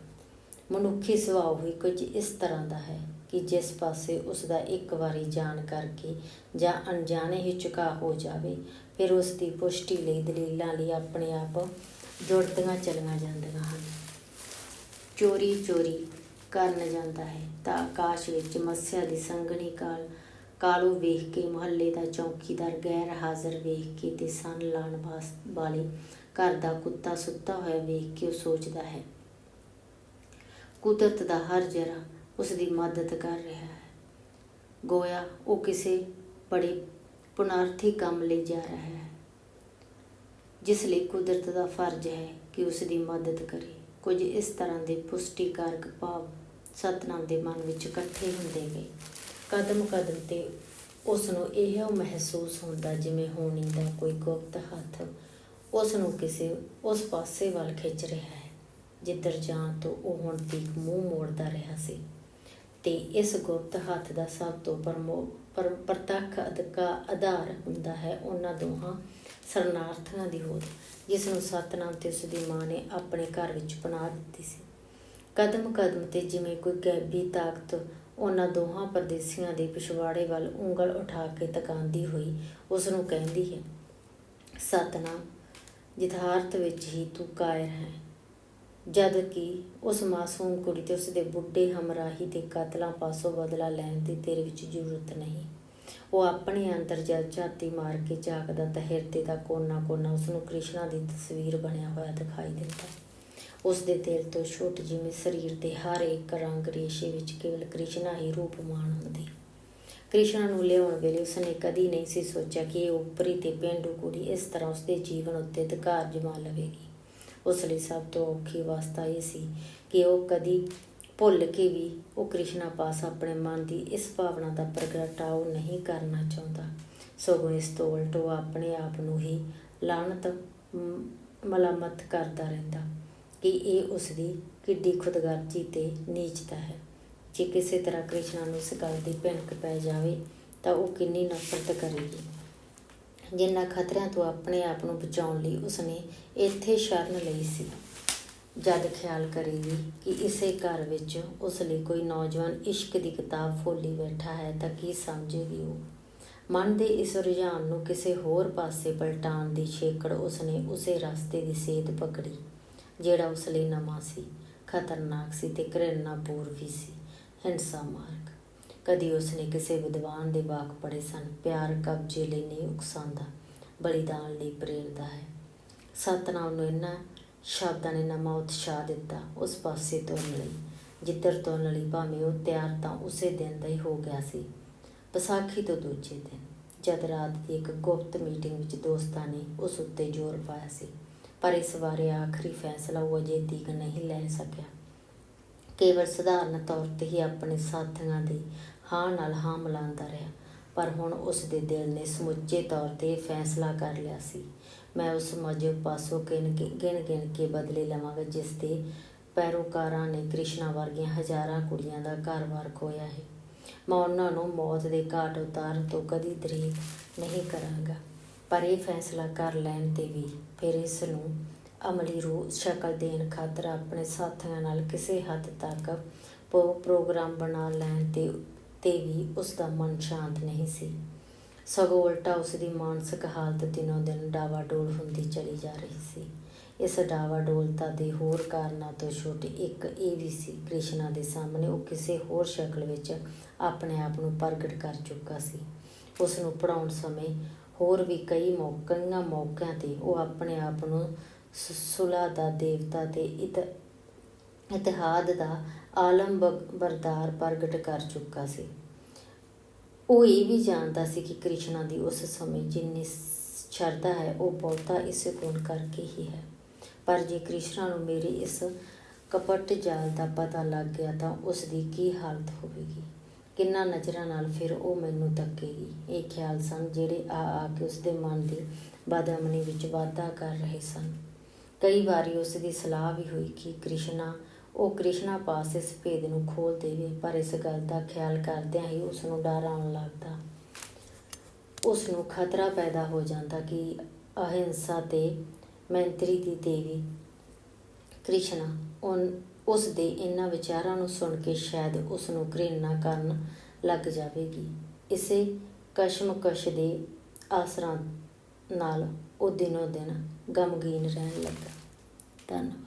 ਮਨੁੱਖੀ ਸੁਭਾਅ ਵੀ ਕੁਝ ਇਸ ਤਰ੍ਹਾਂ ਦਾ ਹੈ ਕਿ ਜਿਸ ਪਾਸੇ ਉਸ ਦਾ ਇੱਕ ਵਾਰੀ ਜਾਣ ਕਰਕੇ ਜਾਂ ਅਣਜਾਣੇ ਹੀ ਝੁਕਾ ਹੋ ਜਾਵੇ, ਫਿਰ ਉਸ ਦੀ ਪੁਸ਼ਟੀ ਲਈ ਦਲੀਲਾਂ ਲਈ ਆਪਣੇ ਆਪ ਜੁੜਦੀਆਂ ਚਲੀਆਂ ਜਾਂਦੀਆਂ ਹਨ। ਚੋਰੀ ਚੋਰੀ ਕਰਨ ਜਾਂਦਾ ਹੈ। ਤਾਂ ਆਕਾਸ਼ ਵਿੱਚ ਮੱਸਿਆ ਦੀ ਸੰਘਣੀ ਕਾਲ, ਕਾਲੂ ਵੇਖ ਕੇ ਮੁਹੱਲੇ ਦਾ ਚੌਕੀਦਾਰ ਗੈਰ ਹਾਜ਼ਰ ਵੇਖ ਕੇ ਤੇ ਸਨ ਲਾਣ ਵਾਸ- ਵਾਲੇ ਘਰ ਦਾ ਕੁੱਤਾ ਸੁੱਤਾ ਹੋਇਆ ਵੇਖ ਕੇ ਉਹ ਸੋਚਦਾ ਹੈ, ਕੁਦਰਤ ਦਾ ਹਰ ਜਰਾ ਉਸ ਦੀ ਮਦਦ ਕਰ ਰਿਹਾ ਹੈ। ਗੋਇਆ ਉਹ ਕਿਸੇ ਬੜੇ ਪੁਨਾਰਥੀ ਕੰਮ ਲਈ ਜਾ ਰਿਹਾ ਹੈ, ਜਿਸ ਲਈ ਕੁਦਰਤ ਦਾ ਫਰਜ਼ ਹੈ ਕਿ ਉਸ ਦੀ ਮਦਦ ਕਰੇ। ਕੁਝ ਇਸ ਤਰ੍ਹਾਂ ਦੇ ਪੁਸ਼ਟੀਕਾਰਕ ਭਾਵ ਸਤਨਾਮ ਦੇ ਮਨ ਵਿੱਚ ਇਕੱਠੇ ਹੁੰਦੇ ਗਏ। ਕਦਮ ਕਦਮ ਤੇ ਉਸ ਨੂੰ ਇਹ ਮਹਿਸੂਸ ਹੁੰਦਾ ਜਿਵੇਂ ਹੋਣੀ ਦਾ ਕੋਈ ਗੁਪਤ ਹੱਥ ਉਸ ਨੂੰ ਕਿਸੇ ਉਸ ਪਾਸੇ ਵੱਲ ਖਿੱਚ ਰਿਹਾ ਹੈ, ਜਿੱਧਰ ਜਾਣ ਤੋਂ ਉਹ ਹੁਣ ਤੀਕ ਮੂੰਹ ਮੋੜਦਾ ਰਿਹਾ ਸੀ। ਤੇ ਇਸ ਗੁਪਤ ਹੱਥ ਦਾ ਸਭ ਤੋਂ ਪ੍ਰਮੋ, ਪਰ, ਪ੍ਰਤੱਖ ਅਧਿਕਾ ਆਧਾਰ ਹੁੰਦਾ ਹੈ ਉਹਨਾਂ ਦੋਹਾਂ ਸਰਨਾਰਥੀਆਂ ਦੀ ਹੋਂਦ, ਜਿਸ ਨੂੰ ਸਤਨਾਮ ਤੇ ਉਸ ਦੀ ਮਾਂ ਨੇ ਆਪਣੇ ਘਰ ਵਿੱਚ ਪਨਾਹ ਦਿੱਤੀ ਸੀ। ਕਦਮ ਕਦਮ ਤੇ ਜਿਵੇਂ ਕੋਈ ਗੈਬੀ ਤਾਕਤ ਉਹਨਾਂ ਦੋਹਾਂ ਪਰਦੇਸੀਆਂ ਦੇ ਪਿਛਵਾੜੇ ਵੱਲ ਉਂਗਲ ਉਠਾ ਕੇ ਤਕਾਂਦੀ ਹੋਈ, ਉਸ ਨੂੰ ਕਹਿੰਦੀ ਹੈ, ਸਤਨਾਮ, ਯਥਾਰਥ ਵਿੱਚ ਹੀ ਤੂੰ ਕਾਇਰ ਹੈ। ਜਦ ਕਿ ਉਸ ਮਾਸੂਮ ਕੁੜੀ ਤੇ ਉਸ ਦੇ ਬੁੱਢੇ ਹਮਰਾਹੀ ਦੇ ਕਾਤਲਾਂ ਪਾਸੋਂ ਬਦਲਾ ਲੈਣ ਦੀ ਤੇਰੇ ਵਿੱਚ ਜ਼ਰੂਰਤ ਨਹੀਂ। ਉਹ ਆਪਣੇ ਅੰਦਰ ਜਦ ਝਾਤੀ ਮਾਰ ਕੇ ਝਾਕਦਾ ਤਾਂ ਹਿਰਦੇ ਦਾ ਕੋਨਾ ਕੋਨਾ ਉਸ ਨੂੰ ਕ੍ਰਿਸ਼ਨਾ ਦੀ ਤਸਵੀਰ ਬਣਿਆ ਹੋਇਆ ਦਿਖਾਈ ਦਿੰਦਾ। ਉਸ ਦੇ ਦਿਲ ਤੋਂ ਛੁੱਟ ਜਿਵੇਂ ਸਰੀਰ ਦੇ ਹਰ ਇੱਕ ਰੰਗ ਰੇਸ਼ੇ ਵਿੱਚ ਕੇਵਲ ਕ੍ਰਿਸ਼ਨਾ ਹੀ ਰੂਪਮਾਨ ਹੁੰਦੀ। ਕ੍ਰਿਸ਼ਨਾ ਨੂੰ ਲਿਆਉਣ ਵੇਲੇ ਉਸਨੇ ਕਦੀ ਨਹੀਂ ਸੀ ਸੋਚਿਆ ਕਿ ਇਹ ਉਪਰੀ ਤੇ ਪੇਂਡੂ ਕੁੜੀ ਇਸ ਤਰ੍ਹਾਂ ਉਸਦੇ ਜੀਵਨ ਉੱਤੇ ਅਧਿਕਾਰ ਜਮਾ ਲਵੇਗੀ। ਉਸ ਲਈ ਸਭ ਤੋਂ ਔਖੀ ਅਵਸਥਾ ਇਹ ਸੀ ਕਿ ਉਹ ਕਦੀ ਭੁੱਲ ਕੇ ਵੀ ਉਹ ਕ੍ਰਿਸ਼ਨਾ ਪਾਸ ਆਪਣੇ ਮਨ ਦੀ ਇਸ ਭਾਵਨਾ ਦਾ ਪ੍ਰਗਟਾਓ ਨਹੀਂ ਕਰਨਾ ਚਾਹੁੰਦਾ। ਸਗੋਂ ਇਸ ਤੋਂ ਉਲਟ ਉਹ ਆਪਣੇ ਆਪ ਨੂੰ ਹੀ ਲਾਣਤ ਮਲਾਮਤ ਕਰਦਾ ਰਹਿੰਦਾ ਕਿ ਇਹ ਉਸ ਦੀ ਕਿੱਡੀ ਖੁਦਗਰਜ਼ੀ ਤੇ ਨੀਚਤਾ ਹੈ। ਜੇ ਕਿਸੇ ਤਰ੍ਹਾਂ ਕ੍ਰਿਸ਼ਨਾ ਨੂੰ ਇਸ ਗੱਲ ਦੀ ਭਿਣਕ ਪੈ ਜਾਵੇ, ਤਾਂ ਉਹ ਕਿੰਨੀ ਨਫ਼ਰਤ ਕਰੇਗੀ। ਜਿੰਨਾ ਖਤਰਿਆਂ ਤੋਂ ਆਪਣੇ ਆਪ ਨੂੰ ਬਚਾਉਣ ਲਈ ਉਸਨੇ ਇੱਥੇ ਸ਼ਰਨ ਲਈ ਸੀ। ਜਦ ਖਿਆਲ ਕਰੇਗੀ ਕਿ ਇਸੇ ਘਰ ਵਿੱਚ ਉਸ ਲਈ ਕੋਈ ਨੌਜਵਾਨ ਇਸ਼ਕ ਦੀ ਕਿਤਾਬ ਫੋਲੀ ਬੈਠਾ ਹੈ ਤਾਂ ਕੀ ਸਮਝੇਗੀ ਉਹ? ਮਨ ਦੇ ਇਸ ਰੁਝਾਨ ਨੂੰ ਕਿਸੇ ਹੋਰ ਪਾਸੇ ਪਲਟਾਉਣ ਦੀ ਛੇਕੜ ਉਸਨੇ ਉਸੇ ਰਸਤੇ ਦੀ ਸੇਧ ਪਕੜੀ, ਜਿਹੜਾ ਉਸ ਲਈ ਨਵਾਂ ਸੀ, ਖਤਰਨਾਕ ਸੀ ਤੇ ਘ੍ਰਿਣਾਪੂਰ ਵੀ ਸੀ, ਹਿੰਸਾ ਮਾਰਗ। ਕਦੀ ਉਸਨੇ ਕਿਸੇ ਵਿਦਵਾਨ ਦੇ ਵਾਕ ਪੜੇ ਸਨ, ਪਿਆਰ ਕਬਜ਼ੇ ਲਈ ਨਹੀਂ ਉਕਸਾਉਂਦਾ ਬਲੀਦਾਨ ਲਈ ਪ੍ਰੇਰਦਾ ਹੈ। ਸਤਨਾਮ ਨੂੰ ਇਹਨਾਂ ਸ਼ਬਦਾਂ ਨੇ ਨਵਾਂ ਉਤਸ਼ਾਹ ਦਿੱਤਾ, ਉਸ ਪਾਸੇ ਤੁਰਨ ਲਈ। ਜਿੱਧਰ ਤੁਰਨ ਲਈ ਭਾਵੇਂ ਉਹ ਤਿਆਰ ਤਾਂ ਉਸੇ ਦਿਨ ਦਾ ਹੀ ਹੋ ਗਿਆ ਸੀ। ਵਿਸਾਖੀ ਤੋਂ ਦੂਜੇ ਦਿਨ, ਜਦ ਰਾਤ ਦੀ ਇੱਕ ਗੁਪਤ ਮੀਟਿੰਗ ਵਿੱਚ ਦੋਸਤਾਂ ਨੇ ਉਸ ਉੱਤੇ ਜ਼ੋਰ ਪਾਇਆ ਸੀ, ਪਰ ਇਸ ਬਾਰੇ ਆਖਰੀ ਫੈਸਲਾ ਉਹ ਅਜੇ ਤੀਕ ਨਹੀਂ ਲੈ ਸਕਿਆ। ਕੇਵਲ ਸਧਾਰਨ ਤੌਰ ਤੇ ਹੀ ਆਪਣੇ ਸਾਥੀਆਂ ਦੀ ਹਾਂ ਨਾਲ ਹਾਂ ਮਿਲਾਉਂਦਾ ਰਿਹਾ, ਪਰ ਹੁਣ ਉਸ ਦੇ ਦਿਲ ਨੇ ਸਮੁੱਚੇ ਤੌਰ ਤੇ ਫੈਸਲਾ ਕਰ ਲਿਆ ਸੀ। ਮੈਂ ਉਸ ਮਜਬ ਪਾਸੋਂ ਗਿਣ ਕੇ ਗਿਣ ਗਿਣ ਕੇ ਬਦਲੇ ਲਵਾਂਗਾ, ਜਿਸ ਦੇ ਪੈਰੋਕਾਰਾਂ ਨੇ ਕ੍ਰਿਸ਼ਨਾ ਵਰਗੀਆਂ ਹਜ਼ਾਰਾਂ ਕੁੜੀਆਂ ਦਾ ਘਰ-ਬਾਰ ਖੋਇਆ ਹੈ। ਮੈਂ ਉਹਨਾਂ ਨੂੰ ਮੌਤ ਦੇ ਘਾਟ ਉਤਾਰਨ ਤੋਂ ਕਦੀ ਦਰੇਕ ਨਹੀਂ ਕਰਾਂਗਾ। ਪਰ ਇਹ ਫੈਸਲਾ ਕਰ ਲੈਣ ਤੇ ਵੀ ਫਿਰ ਇਸ ਨੂੰ ਅਮਲੀ ਰੂਪ, ਸ਼ਕਲ ਦੇਣ ਖਾਤਰ ਆਪਣੇ ਸਾਥੀਆਂ ਨਾਲ ਕਿਸੇ ਹੱਦ ਤੱਕ ਪ੍ਰੋਗਰਾਮ ਬਣਾ ਲੈਣ ਤੇ ਤੇ ਵੀ ਉਸ ਦਾ ਮਨ ਸ਼ਾਂਤ ਨਹੀਂ ਸੀ। ਸਗੋਂ ਉਲਟਾ ਉਸ ਦੀ ਮਾਨਸਿਕ ਹਾਲਤ ਦਿਨੋਂ ਦਿਨ ਡਾਵਾਡੋਲ ਹੁੰਦੀ ਚਲੀ ਜਾ ਰਹੀ ਸੀ। ਇਸ ਡਾਵਾਡੋਲਤਾ ਦੇ ਹੋਰ ਕਾਰਨਾਂ ਤੋਂ ਛੋਟੀ ਇੱਕ ਇਹ ਵੀ ਸੀ, ਕ੍ਰਿਸ਼ਨਾ ਦੇ ਸਾਹਮਣੇ ਉਹ ਕਿਸੇ ਹੋਰ ਸ਼ਕਲ ਵਿੱਚ ਆਪਣੇ ਆਪ ਨੂੰ ਪ੍ਰਗਟ ਕਰ ਚੁੱਕਾ ਸੀ। ਉਸ ਨੂੰ ਪੜਾਉਣ ਸਮੇਂ ਹੋਰ ਵੀ ਕਈ ਮੌਕਿਆਂ ਮੌਕਿਆਂ ਤੇ ਉਹ ਆਪਣੇ ਆਪ ਨੂੰ ਸ- ਦਾ ਦੇਵਤਾ ਤੇ ਇਤ, ਇਤਿਹਾਦ ਦਾ ਆਲਮ ਬਰਦਾਰ ਪ੍ਰਗਟ ਕਰ ਚੁੱਕਾ ਸੀ। ਉਹ ਇਹ ਵੀ ਜਾਣਦਾ ਸੀ ਕਿ ਕ੍ਰਿਸ਼ਨਾ ਦੀ ਉਸ ਸਮੇਂ ਜਿੰਨੀ ਸ਼ਰਧਾ ਹੈ, ਉਹ ਬਹੁਤਾ ਇਸੇ ਗੁਣ ਕਰਕੇ ਹੀ ਹੈ। ਪਰ ਜੇ ਕ੍ਰਿਸ਼ਨਾ ਨੂੰ ਮੇਰੇ ਇਸ ਕਪਟ ਜਾਲ ਦਾ ਪਤਾ ਲੱਗ ਗਿਆ ਤਾਂ ਉਸ ਦੀ ਕੀ ਹਾਲਤ ਹੋਵੇਗੀ? ਕਿੰਨਾ ਨਜ਼ਰਾਂ ਨਾਲ ਫਿਰ ਉਹ ਮੈਨੂੰ ਤੱਕੇਗੀ ਇਹ ਖਿਆਲ ਸਨ ਜਿਹੜੇ ਆ ਆ ਕੇ ਉਸ ਦੇ ਮਨ ਦੀ ਬਦਅਮਨੀ ਵਿੱਚ ਵਾਧਾ ਕਰ ਰਹੇ ਸਨ। ਕਈ ਵਾਰੀ ਉਸ ਦੀ ਸਲਾਹ ਵੀ ਹੋਈ ਕਿ ਕ੍ਰਿਸ਼ਨਾ ਉਹ ਕ੍ਰਿਸ਼ਨਾ ਪਾਸ ਇਸ ਭੇਦ ਨੂੰ ਖੋਲ ਦੇਵੇ ਪਰ ਇਸ ਗੱਲ ਦਾ ਖਿਆਲ ਕਰਦਿਆਂ ਹੀ ਉਸ ਨੂੰ ਡਰ ਆਉਣ ਲੱਗਦਾ। ਉਸ ਨੂੰ ਖਤਰਾ ਪੈਦਾ ਹੋ ਜਾਂਦਾ ਕਿ ਅਹਿੰਸਾ ਤੇ ਮੈਂਤਰੀ ਦੀ ਦੇਵੀ ਕ੍ਰਿਸ਼ਨਾ, ਉਨ, ਉਸ ਦੇ ਇਹਨਾਂ ਵਿਚਾਰਾਂ ਨੂੰ ਸੁਣ ਕੇ ਸ਼ਾਇਦ ਉਸ ਨੂੰ ਘ੍ਰਿਣਾ ਕਰਨ ਲੱਗ ਜਾਵੇਗੀ। ਇਸੇ ਕਸ਼ਮਕਸ਼ ਦੇ ਆਸਰਾਂ ਨਾਲ ਉਹ ਦਿਨੋ ਦਿਨ ਗਮਗੀਨ ਰਹਿਣ ਲੱਗਾ। ਧੰਨਵਾਦ।